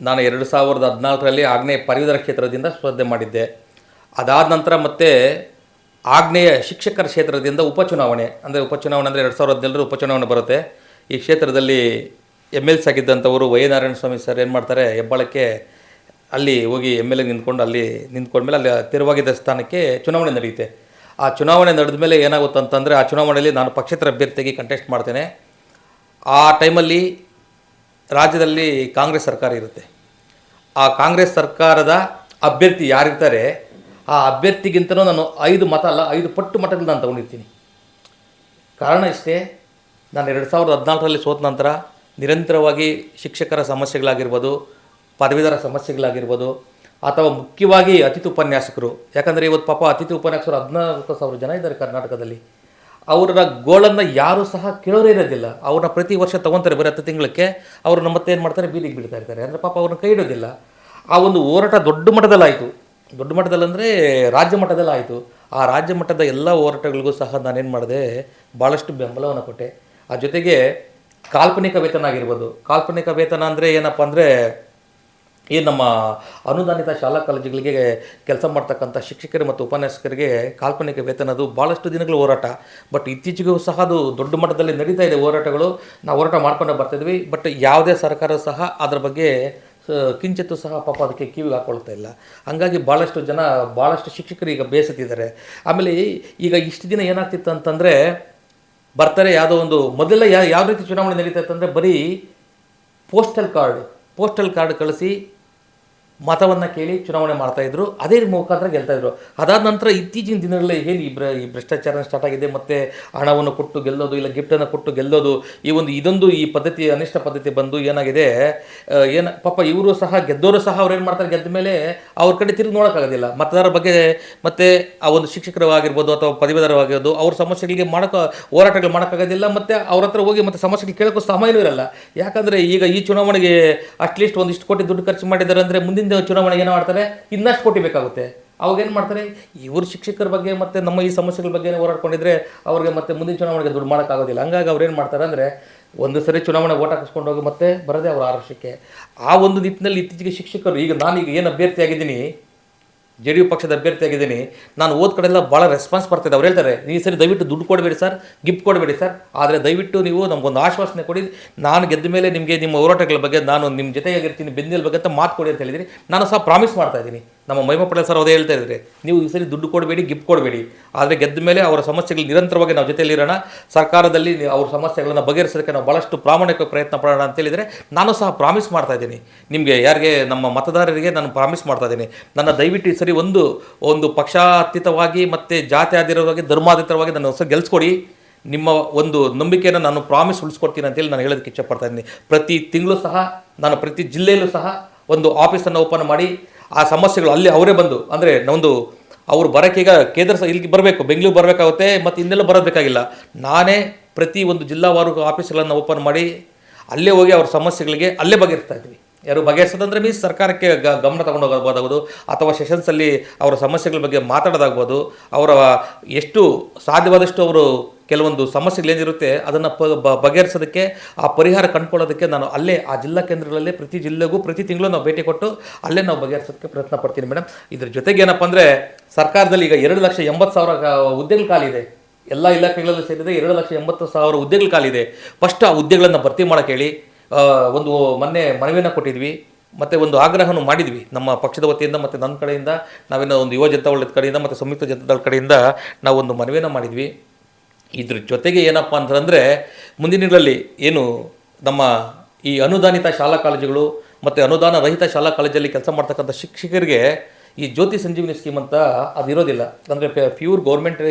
ನಾನು ಎರಡು ಸಾವಿರದ ಹದಿನಾಲ್ಕರಲ್ಲಿ ಆಗ್ನೇಯ ಪದವೀಧರ ಕ್ಷೇತ್ರದಿಂದ ಸ್ಪರ್ಧೆ ಮಾಡಿದ್ದೆ. ಅದಾದ ನಂತರ ಮತ್ತೆ ಆಗ್ನೇಯ ಶಿಕ್ಷಕರ ಕ್ಷೇತ್ರದಿಂದ ಉಪಚುನಾವಣೆ, ಅಂದರೆ ಉಪಚುನಾವಣೆ ಅಂದರೆ ಎರಡು ಸಾವಿರದ ಹದಿನೇಳರ ಉಪಚುನಾವಣೆ ಬರುತ್ತೆ. ಈ ಕ್ಷೇತ್ರದಲ್ಲಿ ಎಂ ಎಲ್ಸ್ ಆಗಿದ್ದಂಥವರು ವೈ ನಾರಾಯಣ ಸ್ವಾಮಿ ಸರ್ ಏನು ಮಾಡ್ತಾರೆ, ಹೆಬ್ಬಾಳಕ್ಕೆ ಅಲ್ಲಿ ಹೋಗಿ ಎಂ ಎಲ್ ಎ ನಿಂತ್ಕೊಂಡು ಅಲ್ಲಿ ನಿಂತ್ಕೊಂಡ್ಮೇಲೆ ಅಲ್ಲಿ ತೆರವಾಗಿದ್ದ ಸ್ಥಾನಕ್ಕೆ ಚುನಾವಣೆ ನಡೆಯುತ್ತೆ. ಆ ಚುನಾವಣೆ ನಡೆದ ಮೇಲೆ ಏನಾಗುತ್ತೆ ಅಂತಂದರೆ ಆ ಚುನಾವಣೆಯಲ್ಲಿ ನಾನು ಪಕ್ಷೇತರ ಅಭ್ಯರ್ಥಿಯಾಗಿ ಕಂಟೆಸ್ಟ್ ಮಾಡ್ತೇನೆ. ಆ ಟೈಮಲ್ಲಿ ರಾಜ್ಯದಲ್ಲಿ ಕಾಂಗ್ರೆಸ್ ಸರ್ಕಾರ ಇರುತ್ತೆ. ಆ ಕಾಂಗ್ರೆಸ್ ಸರ್ಕಾರದ ಅಭ್ಯರ್ಥಿ ಯಾರಿರ್ತಾರೆ, ಆ ಅಭ್ಯರ್ಥಿಗಿಂತಲೂ ನಾನು ಐದು ಮತ ಅಲ್ಲ, ಐದು ಪಟ್ಟು ಮತಗಳು ನಾನು ತೊಗೊಂಡಿರ್ತೀನಿ. ಕಾರಣ ಇಷ್ಟೇ, ನಾನು ಎರಡು ಸಾವಿರದ ಹದಿನಾಲ್ಕರಲ್ಲಿ ಸೋತ ನಂತರ ನಿರಂತರವಾಗಿ ಶಿಕ್ಷಕರ ಸಮಸ್ಯೆಗಳಾಗಿರ್ಬೋದು, ಪದವೀಧರ ಸಮಸ್ಯೆಗಳಾಗಿರ್ಬೋದು ಅಥವಾ ಮುಖ್ಯವಾಗಿ ಅತಿಥಿ ಉಪನ್ಯಾಸಕರು. ಯಾಕಂದರೆ ಇವತ್ತು ಪಾಪ ಅತಿಥಿ ಉಪನ್ಯಾಸಕರು ಹದಿನಾಲ್ಕು ಸಾವಿರ ಜನ ಇದ್ದಾರೆ ಕರ್ನಾಟಕದಲ್ಲಿ. ಅವರ ಗೋಳನ್ನು ಯಾರೂ ಸಹ ಕೇಳೋರೇ ಇರೋದಿಲ್ಲ. ಅವ್ರನ್ನ ಪ್ರತಿ ವರ್ಷ ತಗೊತಾರೆ ಬರೀ ಹತ್ತು ತಿಂಗಳಕ್ಕೆ. ಅವ್ರನ್ನ ಮತ್ತೆ ಏನು ಮಾಡ್ತಾರೆ? ಬೀದಿಗೆ ಬಿಡ್ತಾ ಇರ್ತಾರೆ. ಅಂದರೆ ಪಾಪ ಅವ್ರನ್ನ ಕೈ ಇಡೋದಿಲ್ಲ. ಆ ಒಂದು ಹೋರಾಟ ದೊಡ್ಡ ಮಟ್ಟದಲ್ಲಾಯಿತು. ದೊಡ್ಡ ಮಟ್ಟದಲ್ಲಿ ಅಂದರೆ ರಾಜ್ಯ ಮಟ್ಟದಲ್ಲಿ ಆಯಿತು ಆ ರಾಜ್ಯ ಮಟ್ಟದ ಎಲ್ಲ ಹೋರಾಟಗಳಿಗೂ ಸಹ ನಾನೇನು ಮಾಡಿದೆ? ಭಾಳಷ್ಟು ಬೆಂಬಲವನ್ನು ಕೊಟ್ಟೆ. ಆ ಜೊತೆಗೆ ಕಾಲ್ಪನಿಕ ವೇತನ ಆಗಿರ್ಬೋದು. ಕಾಲ್ಪನಿಕ ವೇತನ ಅಂದರೆ ಏನಪ್ಪ ಅಂದರೆ ಈ ನಮ್ಮ ಅನುದಾನಿತ ಶಾಲಾ ಕಾಲೇಜುಗಳಿಗೆ ಕೆಲಸ ಮಾಡ್ತಕ್ಕಂಥ ಶಿಕ್ಷಕರು ಮತ್ತು ಉಪನ್ಯಾಸಕರಿಗೆ ಕಾಲ್ಪನಿಕ ವೇತನ ಅದು ಭಾಳಷ್ಟು ದಿನಗಳ ಹೋರಾಟ. ಬಟ್ ಇತ್ತೀಚೆಗೂ ಸಹ ಅದು ದೊಡ್ಡ ಮಟ್ಟದಲ್ಲಿ ನಡೀತಾ ಇದೆ ಹೋರಾಟಗಳು. ನಾವು ಹೋರಾಟ ಮಾಡ್ಕೊಂಡು ಬರ್ತಿದ್ವಿ ಬಟ್ ಯಾವುದೇ ಸರ್ಕಾರ ಸಹ ಅದರ ಬಗ್ಗೆ ಕಿಂಚಿತ್ತು ಸಹ ಪಾಪ ಅದಕ್ಕೆ ಕಿವಿ ಹಾಕೊಳ್ತಾ ಇಲ್ಲ. ಹಂಗಾಗಿ ಭಾಳಷ್ಟು ಜನ ಭಾಳಷ್ಟು ಶಿಕ್ಷಕರು ಈಗ ಬೇಸತ್ತಿದ್ದಾರೆ. ಆಮೇಲೆ ಈಗ ಇಷ್ಟು ದಿನ ಏನಾಗ್ತಿತ್ತು ಅಂತಂದರೆ, ಬರ್ತಾರೆ ಯಾವುದೋ ಒಂದು, ಮೊದಲೆಲ್ಲ ಯಾ, ಯಾವ ರೀತಿ ಚುನಾವಣೆ ನಡೀತಾ ಇತ್ತು ಅಂದರೆ ಬರೀ ಪೋಸ್ಟಲ್ ಕಾರ್ಡ್ ಪೋಸ್ಟಲ್ ಕಾರ್ಡ್ ಕಳಿಸಿ ಮತವನ್ನು ಕೇಳಿ ಚುನಾವಣೆ ಮಾಡ್ತಾಯಿದ್ರು ಅದೇ ಮುಖಾಂತರ ಗೆಲ್ತಾಯಿದ್ರು ಅದಾದ ನಂತರ ಇತ್ತೀಚಿನ ದಿನಗಳಲ್ಲಿ ಏನು ಈ ಈ ಭ್ರಷ್ಟಾಚಾರ ಸ್ಟಾರ್ಟ್ ಆಗಿದೆ, ಮತ್ತು ಹಣವನ್ನು ಕೊಟ್ಟು ಗೆಲ್ಲೋದು ಇಲ್ಲ ಗಿಫ್ಟನ್ನು ಕೊಟ್ಟು ಗೆಲ್ಲೋದು, ಈ ಒಂದು, ಇದೊಂದು ಈ ಪದ್ಧತಿ, ಅನಿಷ್ಟ ಪದ್ಧತಿ ಬಂದು ಏನಾಗಿದೆ ಏನು, ಪಾಪ ಇವರು ಸಹ ಗೆದ್ದವರು ಸಹ ಅವ್ರು ಏನು ಮಾಡ್ತಾರೆ, ಗೆದ್ದ ಮೇಲೆ ಅವ್ರ ಕಡೆ ತಿರುಗಿ ನೋಡೋಕ್ಕಾಗೋದಿಲ್ಲ. ಮತದಾರರ ಬಗ್ಗೆ ಮತ್ತು ಆ ಒಂದು ಶಿಕ್ಷಕರು ಆಗಿರ್ಬೋದು ಅಥವಾ ಪದವೀಧರವಾಗಿರ್ಬೋದು ಅವ್ರ ಸಮಸ್ಯೆಗಳಿಗೆ ಮಾಡೋಕೆ, ಹೋರಾಟಗಳು ಮಾಡೋಕ್ಕಾಗೋದಿಲ್ಲ, ಮತ್ತು ಅವ್ರ ಹತ್ರ ಹೋಗಿ ಮತ್ತು ಸಮಸ್ಯೆಗಳು ಕೇಳೋಕ್ಕೂ ಸಮಯನೂ ಇರಲ್ಲ. ಯಾಕಂದರೆ ಈಗ ಈ ಚುನಾವಣೆಗೆ ಅಟ್ಲೀಸ್ಟ್ ಒಂದಿಷ್ಟು ಕೋಟಿ ದುಡ್ಡು ಖರ್ಚು ಮಾಡಿದ್ದಾರೆ ಅಂದರೆ ಮುಂದಿನ ಮುಂದಿನ ಚುನಾವಣೆಗೆ ಏನು ಮಾಡ್ತಾರೆ ಇನ್ನಷ್ಟು ಕೋಟಿ ಬೇಕಾಗುತ್ತೆ. ಅವಾಗ ಏನು ಮಾಡ್ತಾರೆ, ಇವರು ಶಿಕ್ಷಕರ ಬಗ್ಗೆ ಮತ್ತು ನಮ್ಮ ಈ ಸಮಸ್ಯೆಗಳ ಬಗ್ಗೆ ಹೋರಾಡ್ಕೊಂಡಿದ್ರೆ ಅವ್ರಿಗೆ ಮತ್ತೆ ಮುಂದಿನ ಚುನಾವಣೆಗೆ ದುಡ್ಡು ಮಾಡೋಕ್ಕಾಗೋದಿಲ್ಲ ಹಂಗಾಗಿ ಅವ್ರು ಏನು ಮಾಡ್ತಾರೆ ಅಂದರೆ, ಒಂದು ಸರಿ ಚುನಾವಣೆ ಓಟ್ ಹಾಕಿಸ್ಕೊಂಡು ಹೋಗಿ ಮತ್ತೆ ಬರೋದೇ ಅವ್ರ ಆರ್ಶಕ್ಕೆ ಆ ಒಂದು ನಿಟ್ಟಿನಲ್ಲಿ ಇತ್ತೀಚೆಗೆ ಶಿಕ್ಷಕರು, ಈಗ ನಾನೀಗ ಏನು ಅಭ್ಯರ್ಥಿ ಆಗಿದ್ದೀನಿ ಜೆ ಡಿ ಯು ಪಕ್ಷದ ಅಭ್ಯರ್ಥಿಯಾಗಿದ್ದೀನಿ ನಾನು ಓದ್ ಕಡೆಲ್ಲ ಭಾಳ ರೆಸ್ಪಾನ್ಸ್ ಬರ್ತಿದೆ. ಅವ್ರು ಹೇಳ್ತಾರೆ ಈ ಸರಿ ದಯವಿಟ್ಟು ದುಡ್ಡು ಕೊಡಬೇಡಿ ಸರ್ ಗಿಫ್ಟ್ ಕೊಡಬೇಡಿ ಸರ್. ಆದರೆ ದಯವಿಟ್ಟು ನೀವು ನಮಗೊಂದು ಆಶ್ವಾಸನೆ ಕೊಡಿ. ನಾನು ಗೆದ್ದ ಮೇಲೆ ನಿಮಗೆ ನಿಮ್ಮ ಹೋರಾಟಗಳ ಬಗ್ಗೆ ನಾನು ನಿಮ್ಮ ಜೊತೆಯಾಗಿರ್ತೀನಿ, ಬೆನ್ನಿಲ್ ಬಗ್ಗೆ ಅಂತ ಮಾತು ಕೊಡಿ ಅಂತ ಹೇಳಿದಿರಿ ನಾನು ಸಹ ಪ್ರಾಮಿಸ್ ಮಾಡ್ತಾ ಇದ್ದೀನಿ. ನಮ್ಮ ಮಹಿಮಾ ಪಟೇಲ್ ಸರ್ ಅದೇ ಹೇಳ್ತಾ ಇದ್ದಾರೆ, ನೀವು ಈ ಸರಿ ದುಡ್ಡು ಕೊಡಬೇಡಿ ಗಿಫ್ಟ್ ಕೊಡಬೇಡಿ. ಆದರೆ ಗೆದ್ದ ಮೇಲೆ ಅವರ ಸಮಸ್ಯೆಗಳು ನಿರಂತರವಾಗಿ ನಾವು ಜೊತೆಯಲ್ಲಿರೋಣ. ಸರ್ಕಾರದಲ್ಲಿ ಅವ್ರ ಸಮಸ್ಯೆಗಳನ್ನು ಬಗೆಹರಿಸೋದಕ್ಕೆ ನಾವು ಭಾಳಷ್ಟು ಪ್ರಾಮಾಣಿಕ ಪ್ರಯತ್ನ ಪಡೋಣ ಅಂತ ಹೇಳಿದರೆ ನಾನು ಸಹ ಪ್ರಾಮಿಸ್ ಮಾಡ್ತಾ ಇದ್ದೀನಿ. ನಿಮಗೆ ಯಾರಿಗೆ, ನಮ್ಮ ಮತದಾರರಿಗೆ ನಾನು ಪ್ರಾಮಿಸ್ ಮಾಡ್ತಾ ಇದ್ದೀನಿ. ನನ್ನ ದಯವಿಟ್ಟು ಈ ಸರಿ ಒಂದು ಒಂದು ಪಕ್ಷಾತೀತವಾಗಿ ಮತ್ತು ಜಾತಿ ಆದಿರೋವಾಗಿ ಧರ್ಮಾತೀತವಾಗಿ ನನ್ನ ಹೊಸ ಗೆಲ್ಸ್ಕೊಡಿ. ನಿಮ್ಮ ಒಂದು ನಂಬಿಕೆಯನ್ನು ನಾನು ಪ್ರಾಮಿಸ್ ಉಳಿಸ್ಕೊಡ್ತೀನಿ ಅಂತೇಳಿ ನಾನು ಹೇಳೋದಕ್ಕೆ ಇಚ್ಛಪಡ್ತಾ ಇದ್ದೀನಿ. ಪ್ರತಿ ತಿಂಗಳು ಸಹ, ನಾನು ಪ್ರತಿ ಜಿಲ್ಲೆಯಲ್ಲೂ ಸಹ ಒಂದು ಆಫೀಸನ್ನು ಓಪನ್ ಮಾಡಿ ಆ ಸಮಸ್ಯೆಗಳು ಅಲ್ಲಿ ಅವರೇ ಬಂದು, ಅಂದರೆ ಒಂದು ಅವ್ರು ಈಗ ಕೇಂದ್ರ ಸ, ಇಲ್ಲಿಗೆ ಬರಬೇಕು, ಬೆಂಗಳೂರು ಬರಬೇಕಾಗುತ್ತೆ, ಮತ್ತು ಇನ್ನೆಲ್ಲ ಬರಬೇಕಾಗಿಲ್ಲ ನಾನೇ ಪ್ರತಿ ಒಂದು ಜಿಲ್ಲಾವಾರು ಆಫೀಸ್ಗಳನ್ನು ಓಪನ್ ಮಾಡಿ, ಅಲ್ಲೇ ಹೋಗಿ ಅವ್ರ ಸಮಸ್ಯೆಗಳಿಗೆ ಅಲ್ಲೇ ಬಗೆಹರಿಸ್ತಾ ಇದ್ವಿ. ಯಾರು ಬಗೆಹರಿಸೋದಂದ್ರೆ ಮೀನ್ಸ್ ಸರ್ಕಾರಕ್ಕೆ ಗಮನ ತಗೊಂಡು ಹೋಗಬಹುದಾಗೋದು ಅಥವಾ ಸೆಷನ್ಸಲ್ಲಿ ಅವರ ಸಮಸ್ಯೆಗಳ ಬಗ್ಗೆ ಮಾತಾಡೋದಾಗ್ಬೋದು, ಅವರ ಎಷ್ಟು ಸಾಧ್ಯವಾದಷ್ಟು ಅವರು ಕೆಲವೊಂದು ಸಮಸ್ಯೆಗಳೇನಿರುತ್ತೆ ಅದನ್ನು ಪ ಬಗೆಹರಿಸೋದಕ್ಕೆ, ಆ ಪರಿಹಾರ ಕಂಡುಕೊಳ್ಳೋದಕ್ಕೆ ನಾನು ಅಲ್ಲೇ, ಆ ಜಿಲ್ಲಾ ಕೇಂದ್ರಗಳಲ್ಲಿ, ಪ್ರತಿ ಜಿಲ್ಲೆಗೂ, ಪ್ರತಿ ತಿಂಗಳು ನಾವು ಭೇಟಿ ಕೊಟ್ಟು ಅಲ್ಲೇ ನಾವು ಬಗೆಹರಿಸೋದಕ್ಕೆ ಪ್ರಯತ್ನ ಪಡ್ತೀನಿ ಮೇಡಮ್ ಇದ್ರ ಜೊತೆಗೆ ಏನಪ್ಪ ಅಂದರೆ, ಸರ್ಕಾರದಲ್ಲಿ ಈಗ ಎರಡು ಲಕ್ಷ ಎಂಬತ್ತು ಸಾವಿರ ಹುದ್ದೆಗಳು ಖಾಲಿದೆ ಎಲ್ಲ ಇಲಾಖೆಗಳಲ್ಲೂ ಸೇರಿದೆ, ಎರಡು ಲಕ್ಷ ಎಂಬತ್ತು ಸಾವಿರ ಹುದ್ದೆಗಳು ಖಾಲಿದೆ ಫಸ್ಟ್ ಆ ಹುದ್ದೆಗಳನ್ನು ಭರ್ತಿ ಮಾಡೋಕೆ ಹೇಳಿ ಒಂದು ಮೊನ್ನೆ ಮನವಿಯನ್ನು ಕೊಟ್ಟಿದ್ವಿ, ಮತ್ತು ಒಂದು ಆಗ್ರಹವನ್ನು ಮಾಡಿದ್ವಿ. ನಮ್ಮ ಪಕ್ಷದ ವತಿಯಿಂದ ಮತ್ತು ನನ್ನ ಕಡೆಯಿಂದ ನಾವೇನೋ ಒಂದು ಯುವ ಜನತಾ ಒಳ್ಳೆದ ಕಡೆಯಿಂದ, ಮತ್ತು ಸಂಯುಕ್ತ ಜನತಾದಳ ಕಡೆಯಿಂದ ನಾವು ಒಂದು ಮನವಿಯನ್ನು ಮಾಡಿದ್ವಿ. ಇದ್ರ ಜೊತೆಗೆ ಏನಪ್ಪ ಅಂತಂದರೆ ಮುಂದಿನ ದಿನಗಳಲ್ಲಿ ಏನು ನಮ್ಮ ಈ ಅನುದಾನಿತ ಶಾಲಾ ಕಾಲೇಜುಗಳು ಮತ್ತು ಅನುದಾನ ರಹಿತ ಶಾಲಾ ಕಾಲೇಜಲ್ಲಿ ಕೆಲಸ ಮಾಡ್ತಕ್ಕಂಥ ಶಿಕ್ಷಕರಿಗೆ ಈ ಜ್ಯೋತಿ ಸಂಜೀವಿನಿ ಸ್ಕೀಮ್ ಅಂತ ಅದು ಇರೋದಿಲ್ಲ. ಅಂದರೆ ಪ್ಯೂರ್ ಗೌರ್ಮೆಂಟ್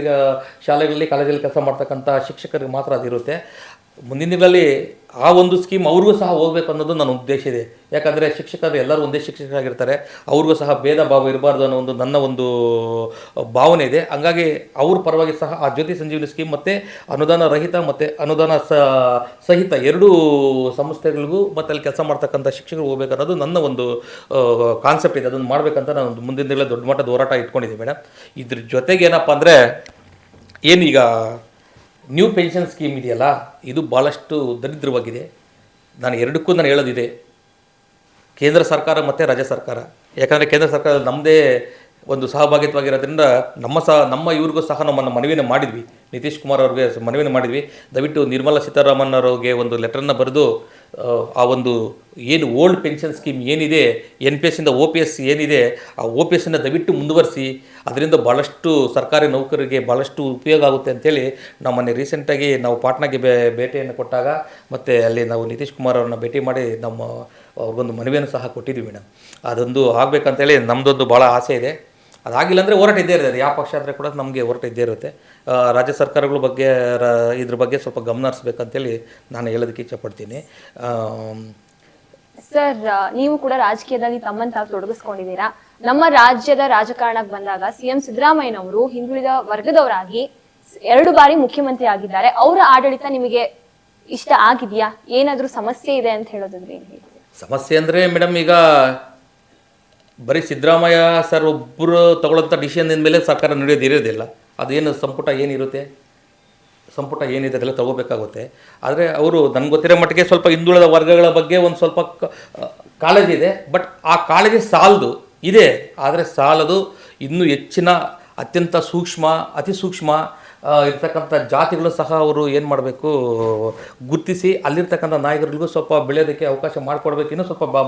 ಶಾಲೆಗಳಲ್ಲಿ, ಕಾಲೇಜಲ್ಲಿ ಕೆಲಸ ಮಾಡ್ತಕ್ಕಂಥ ಶಿಕ್ಷಕರಿಗೆ ಮಾತ್ರ ಅದಿರುತ್ತೆ ಮುಂದಿನ ದಿನಗಳಲ್ಲಿ ಆ ಒಂದು ಸ್ಕೀಮ್ ಅವ್ರಿಗೂ ಸಹ ಹೋಗ್ಬೇಕು ಅನ್ನೋದು ನನ್ನ ಉದ್ದೇಶ ಇದೆ. ಯಾಕಂದರೆ ಶಿಕ್ಷಕರು ಎಲ್ಲರೂ ಒಂದೇ ಶಿಕ್ಷಕರಾಗಿರ್ತಾರೆ. ಅವ್ರಿಗೂ ಸಹ ಭೇದ ಭಾವ ಇರಬಾರ್ದು ಅನ್ನೋ ಒಂದು ನನ್ನ ಒಂದು ಭಾವನೆ ಇದೆ. ಹಂಗಾಗಿ ಅವ್ರ ಪರವಾಗಿ ಸಹ ಆ ಜ್ಯೋತಿ ಸಂಜೀವಿನಿ ಸ್ಕೀಮ್ ಮತ್ತು ಅನುದಾನ ರಹಿತ ಮತ್ತು ಅನುದಾನ ಸಹಿತ ಎರಡೂ ಸಂಸ್ಥೆಗಳಿಗೂ ಮತ್ತು ಅಲ್ಲಿ ಕೆಲಸ ಮಾಡ್ತಕ್ಕಂಥ ಶಿಕ್ಷಕರು ಹೋಗಬೇಕು ಅನ್ನೋದು ನನ್ನ ಒಂದು ಕಾನ್ಸೆಪ್ಟ್ ಇದೆ. ಅದನ್ನು ಮಾಡಬೇಕಂತ ನಾನು ಒಂದು ಮುಂದಿನ ದಿನಗಳಲ್ಲಿ ದೊಡ್ಡ ಮಟ್ಟದ ಹೋರಾಟ ಇಟ್ಕೊಂಡಿದ್ದೀನಿ ಮೇಡಮ್ ಇದ್ರ ಜೊತೆಗೆ ಏನಪ್ಪ ಅಂದರೆ ಏನೀಗ ನ್ಯೂ ಪೆನ್ಷನ್ ಸ್ಕೀಮ್ ಇದೆಯಲ್ಲ, ಇದು ಭಾಳಷ್ಟು ದರಿದ್ರವಾಗಿದೆ. ನಾನು ಎರಡಕ್ಕೂ ನಾನು ಹೇಳೋದಿದೆ. ಕೇಂದ್ರ ಸರ್ಕಾರ ಮತ್ತು ರಾಜ್ಯ ಸರ್ಕಾರ. ಯಾಕಂದರೆ ಕೇಂದ್ರ ಸರ್ಕಾರ ನಮ್ಮದೇ ಒಂದು ಸಹಭಾಗಿತ್ವವಾಗಿರೋದ್ರಿಂದ ನಮ್ಮ ಸಹ ನಮ್ಮ ಇವ್ರಿಗೂ ಸಹ ನಮ್ಮನ್ನು ಮನವಿಯನ್ನು ಮಾಡಿದ್ವಿ. ನಿತೀಶ್ ಕುಮಾರ್ ಅವ್ರಿಗೆ ಮನವಿಯನ್ನು ಮಾಡಿದ್ವಿ. ದಯವಿಟ್ಟು ನಿರ್ಮಲಾ ಸೀತಾರಾಮನ್ ಅವರಿಗೆ ಒಂದು ಲೆಟರನ್ನು ಬರೆದು ಆ, ಆ ಒಂದು ಏನು ಓಲ್ಡ್ ಪೆನ್ಷನ್ ಸ್ಕೀಮ್ ಏನಿದೆ ಎನ್ ಪಿ ಎಸ್ಸಿಂದ ಓ ಪಿ ಎಸ್ ಏನಿದೆ ಆ ಓ ಪಿ ಎಸ್ಸನ್ನು ದಯವಿಟ್ಟು ಮುಂದುವರಿಸಿ. ಅದರಿಂದ ಭಾಳಷ್ಟು ಸರ್ಕಾರಿ ನೌಕರರಿಗೆ ಭಾಳಷ್ಟು ಉಪಯೋಗ ಆಗುತ್ತೆ ಅಂತೇಳಿ ನಾವು ಮೊನ್ನೆ ರೀಸೆಂಟಾಗಿ ನಾವು ಪಾಟ್ನಾಗೆ ಬೇ ಭೇಟಿಯನ್ನು ಕೊಟ್ಟಾಗ ಮತ್ತು ಅಲ್ಲಿ ನಾವು ನಿತೀಶ್ ಕುಮಾರ್ ಅವ್ರನ್ನ ಭೇಟಿ ಮಾಡಿ ನಮ್ಮ ಅವ್ರಿಗೊಂದು ಮನವಿಯನ್ನು ಸಹ ಕೊಟ್ಟಿದ್ವಿ ಮೇಡಮ್. ಅದೊಂದು ಆಗಬೇಕಂತೇಳಿ ನಮ್ಮದೊಂದು ಭಾಳ ಆಸೆ ಇದೆ. ಅದಾಗಿಲ್ಲ ಅಂದರೆ ಹೋರಾಟ ಇದ್ದೇ ಇರುತ್ತೆ ಯಾವ ಪಕ್ಷ ಆದರೆ ಕೂಡ ನಮಗೆ ಹೋರಾಟ ಇದ್ದೇ ಇರುತ್ತೆ. ಆ, ರಾಜ್ಯ ಸರ್ಕಾರಗಳ ಬಗ್ಗೆ ರ- ಇದ್ರ ಬಗ್ಗೆ ಸ್ವಲ್ಪ ಗಮನ ಹರಿಸ್ಬೇಕಂತೇಳಿ ನಾನು ಹೇಳೋದಕ್ಕೆ ಇಚ್ಛಪಡ್ತೀನಿ. ಸರ್ ನೀವು ಕೂಡ ರಾಜಕೀಯದಲ್ಲಿ ತಮ್ಮನ್ನು ತಾವು ತೊಡಗಿಸ್ಕೊಂಡಿದ್ದೀರಾ? ನಮ್ಮ ರಾಜ್ಯದ ರಾಜಕಾರಣಕ್ಕೆ ಬಂದಾಗ ಸಿಎಂ ಸಿದ್ದರಾಮಯ್ಯನವರು ಹಿಂದುಳಿದ ವರ್ಗದವರಾಗಿ ಎರಡು ಬಾರಿ ಮುಖ್ಯಮಂತ್ರಿ ಆಗಿದ್ದಾರೆ. ಅವರ ಆಡಳಿತ ನಿಮಗೆ ಇಷ್ಟ ಆಗಿದೆಯಾ? ಏನಾದರೂ ಸಮಸ್ಯೆ ಇದೆ ಅಂತ ಹೇಳೋದಂದ್ರೆ ಸಮಸ್ಯೆ ಅಂದರೆ ಮೇಡಮ್ ಈಗ ಬರೀ ಸಿದ್ದರಾಮಯ್ಯ ಸರ್ ಒಬ್ಬರು ತಗೊಳ್ಳೋಂಥ ಡಿಸಿಷನ್ ಮೇಲೆ ಸರ್ಕಾರ ನಡೆಯೋದು ಇರೋದಿಲ್ಲ. ಅದೇನು ಸಂಪುಟ ಏನಿರುತ್ತೆ? ಸಂಪುಟ ಏನಿದೆ ಅದೆಲ್ಲ ತಗೋಬೇಕಾಗುತ್ತೆ. ಆದರೆ ಅವರು ನನಗೆ ಗೊತ್ತಿರೋ ಮಟ್ಟಿಗೆ ಸ್ವಲ್ಪ ಹಿಂದುಳಿದ ವರ್ಗಗಳ ಬಗ್ಗೆ ಒಂದು ಸ್ವಲ್ಪ ಕಾಳಜಿ ಇದೆ. ಬಟ್ ಆ ಕಾಳಜಿ ಸಾಲದು, ಇದೆ. ಆದರೆ ಸಾಲದು ಇನ್ನೂ ಹೆಚ್ಚಿನ ಅತ್ಯಂತ ಸೂಕ್ಷ್ಮ, ಅತಿ ಸೂಕ್ಷ್ಮ ಇರ್ತಕ್ಕಂಥ ಜಾತಿಗಳು ಸಹ ಅವರು ಏನು ಮಾಡಬೇಕು, ಗುರುತಿಸಿ ಅಲ್ಲಿರ್ತಕ್ಕಂಥ ನಾಯಕರಿಗೂ ಸ್ವಲ್ಪ ಬೆಳೆಯೋದಕ್ಕೆ ಅವಕಾಶ ಮಾಡಿಕೊಡ್ಬೇಕು, ಇನ್ನೂ ಸ್ವಲ್ಪ ಬ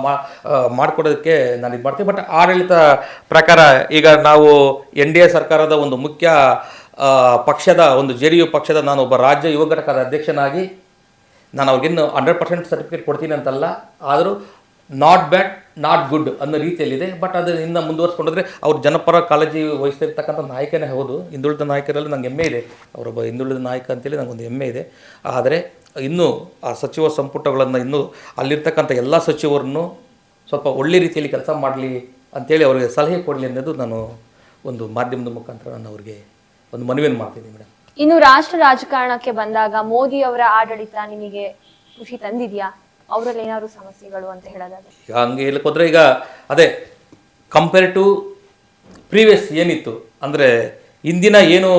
ಮಾಡಿಕೊಡೋದಕ್ಕೆ ನಾನು ಇದು ಮಾಡ್ತೀನಿ. ಬಟ್ ಆಡಳಿತ ಪ್ರಕಾರ ಈಗ ನಾವು ಎನ್ ಡಿ ಎ ಸರ್ಕಾರದ ಒಂದು ಮುಖ್ಯ ಪಕ್ಷದ, ಒಂದು ಜೆ ಪಕ್ಷದ ನಾನು ಒಬ್ಬ ರಾಜ್ಯ ಯುವ ಘಟಕದ ಅಧ್ಯಕ್ಷನಾಗಿ ನಾನು ಅವ್ರಿಗಿನ್ನು ಹಂಡ್ರೆಡ್ ಪರ್ಸೆಂಟ್ ಸರ್ಟಿಫಿಕೇಟ್ ಕೊಡ್ತೀನಿ ಅಂತಲ್ಲ. ಆದರೂ ನಾಟ್ ಬ್ಯಾಡ್ ನಾಟ್ ಗುಡ್ ಅನ್ನೋ ರೀತಿಯಲ್ಲಿದೆ. ಬಟ್ ಅದು ಇನ್ನು ಮುಂದುವರ್ಸ್ಕೊಂಡ್ರೆ ಅವ್ರು ಜನಪರ ಕಾಳಜಿ ವಹಿಸ್ತಿರ್ತಕ್ಕಂಥ ನಾಯಕನೇ ಹೌದು. ಹಿಂದುಳಿದ ನಾಯಕರಲ್ಲಿ ನಂಗೆ ಹೆಮ್ಮೆ ಇದೆ. ಅವರೊಬ್ಬ ಹಿಂದುಳಿದ ನಾಯಕ ಅಂತೇಳಿ ನನಗೊಂದು ಹೆಮ್ಮೆ ಇದೆ. ಆದರೆ ಇನ್ನೂ ಆ ಸಚಿವ ಸಂಪುಟಗಳನ್ನು ಇನ್ನೂ ಅಲ್ಲಿರ್ತಕ್ಕಂಥ ಎಲ್ಲ ಸಚಿವರನ್ನು ಸ್ವಲ್ಪ ಒಳ್ಳೆ ರೀತಿಯಲ್ಲಿ ಕೆಲಸ ಮಾಡಲಿ ಅಂತೇಳಿ ಅವರಿಗೆ ಸಲಹೆ ಕೊಡಲಿ ಅನ್ನೋದು ನಾನು ಒಂದು ಮಾಧ್ಯಮದ ಮುಖಾಂತರ ನಾನು ಅವ್ರಿಗೆ ಒಂದು ಮನವಿಯನ್ನು ಮಾಡ್ತೀನಿ ಮೇಡಮ್ ಇನ್ನು ರಾಷ್ಟ್ರ ರಾಜಕಾರಣಕ್ಕೆ ಬಂದಾಗ ಮೋದಿ ಅವರ ಆಡಳಿತ ನಿಮಗೆ ಖುಷಿ ತಂದಿದ್ಯಾ? ಅವರಲ್ಲಿ ಏನಾದ್ರು ಸಮಸ್ಯೆಗಳು ಅಂತ ಹೇಳೋದಾದ್ರೆ? ಈಗ ಹಂಗೆ ಹೇಳಕ್ ಹೋದ್ರೆ ಈಗ ಅದೇ ಕಂಪೇರ್ ಟು ಪ್ರೀವಿಯಸ್ ಏನಿತ್ತು? ಅಂದರೆ ಇಂದಿನ ಏನು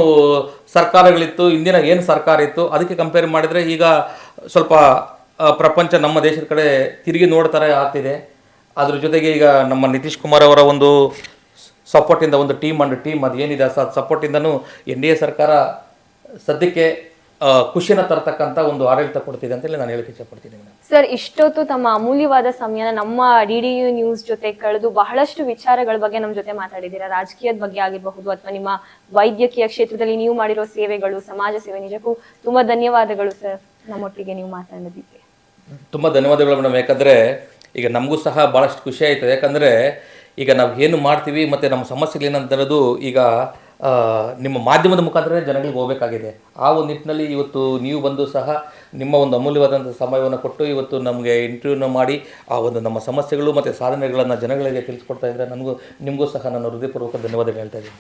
ಸರ್ಕಾರಗಳಿತ್ತು, ಇಂದಿನ ಏನು ಸರ್ಕಾರ ಇತ್ತು, ಅದಕ್ಕೆ ಕಂಪೇರ್ ಮಾಡಿದರೆ ಈಗ ಸ್ವಲ್ಪ ಪ್ರಪಂಚ ನಮ್ಮ ದೇಶದ ಕಡೆ ತಿರುಗಿ ನೋಡ್ತಾರೆ ಆಗ್ತಿದೆ. ಅದ್ರ ಜೊತೆಗೆ ಈಗ ನಮ್ಮ ನಿತೀಶ್ ಕುಮಾರ್ ಅವರ ಒಂದು ಸಪೋರ್ಟಿಂದ ಒಂದು ಟೀಮ್ ಅಂಡ್ ಟೀಮ್ ಅದು ಏನಿದೆ ಆ ಸಪೋರ್ಟಿಂದನೂ ಎನ್ ಡಿ ಎ ಸರ್ಕಾರ ಸದ್ಯಕ್ಕೆ ಖುಷಿನ ತರತಕ್ಕಂಥ ಒಂದು ಆಡಳಿತ ಕೊಡ್ತಿದೆ ಅಂತೇಳಿ ನಾನು ಹೇಳಕ್ಕೆ ಇಷ್ಟಪಡ್ತೀನಿ ಸರ್ ಇಷ್ಟೊತ್ತು ತಮ್ಮ ಅಮೂಲ್ಯವಾದ ಸಮಯನ ನಮ್ಮ ಡಿ ಡಿ ಯು ನ್ಯೂಸ್ ಜೊತೆ ಕಳೆದು ಬಹಳಷ್ಟು ವಿಚಾರಗಳ ಬಗ್ಗೆ ನಮ್ಮ ಜೊತೆ ಮಾತಾಡಿದ್ದೀರಾ? ರಾಜಕೀಯದ ಬಗ್ಗೆ ಆಗಿರಬಹುದು ಅಥವಾ ನಿಮ್ಮ ವೈದ್ಯಕೀಯ ಕ್ಷೇತ್ರದಲ್ಲಿ ನೀವು ಮಾಡಿರೋ ಸೇವೆಗಳು ಸಮಾಜ ಸೇವೆ ನಿಜಕ್ಕೂ ತುಂಬಾ ಧನ್ಯವಾದಗಳು ಸರ್. ನಮ್ಮೊಟ್ಟಿಗೆ ನೀವು ಮಾತಾಡಿದ್ದೀರಿ ತುಂಬ ಧನ್ಯವಾದಗಳು ಮೇಡಮ್. ಯಾಕಂದ್ರೆ ಈಗ ನಮಗೂ ಸಹ ಭಾಳಷ್ಟು ಖುಷಿ ಆಯ್ತದೆ. ಯಾಕಂದ್ರೆ ಈಗ ನಾವು ಏನು ಮಾಡ್ತೀವಿ ಮತ್ತು ನಮ್ಮ ಸಮಸ್ಯೆಗಳೇನಂತರೋದು ಈಗ ನಿಮ್ಮ ಮಾಧ್ಯಮದ ಮುಖಾಂತರ ಜನಗಳಿಗೆ ಹೋಗಬೇಕಾಗಿದೆ. ಆ ಒಂದು ನಿಟ್ಟಿನಲ್ಲಿ ಇವತ್ತು ನೀವು ಬಂದು ಸಹ ನಿಮ್ಮ ಒಂದು ಅಮೂಲ್ಯವಾದಂಥ ಸಮಯವನ್ನು ಕೊಟ್ಟು ಇವತ್ತು ನಮಗೆ ಇಂಟರ್ವ್ಯೂನ ಮಾಡಿ, ಆ ಒಂದು ನಮ್ಮ ಸಮಸ್ಯೆಗಳು ಮತ್ತು ಸಾಧನೆಗಳನ್ನು ಜನಗಳಿಗೆ ತಿಳಿಸ್ಕೊಡ್ತಾ ಇದ್ದರೆ ನನಗೂ, ನಿಮಗೂ ಸಹ ನಾನು ಹೃದಯಪೂರ್ವಕ ಧನ್ಯವಾದಗಳು ಹೇಳ್ತಾ ಇದ್ದೀನಿ.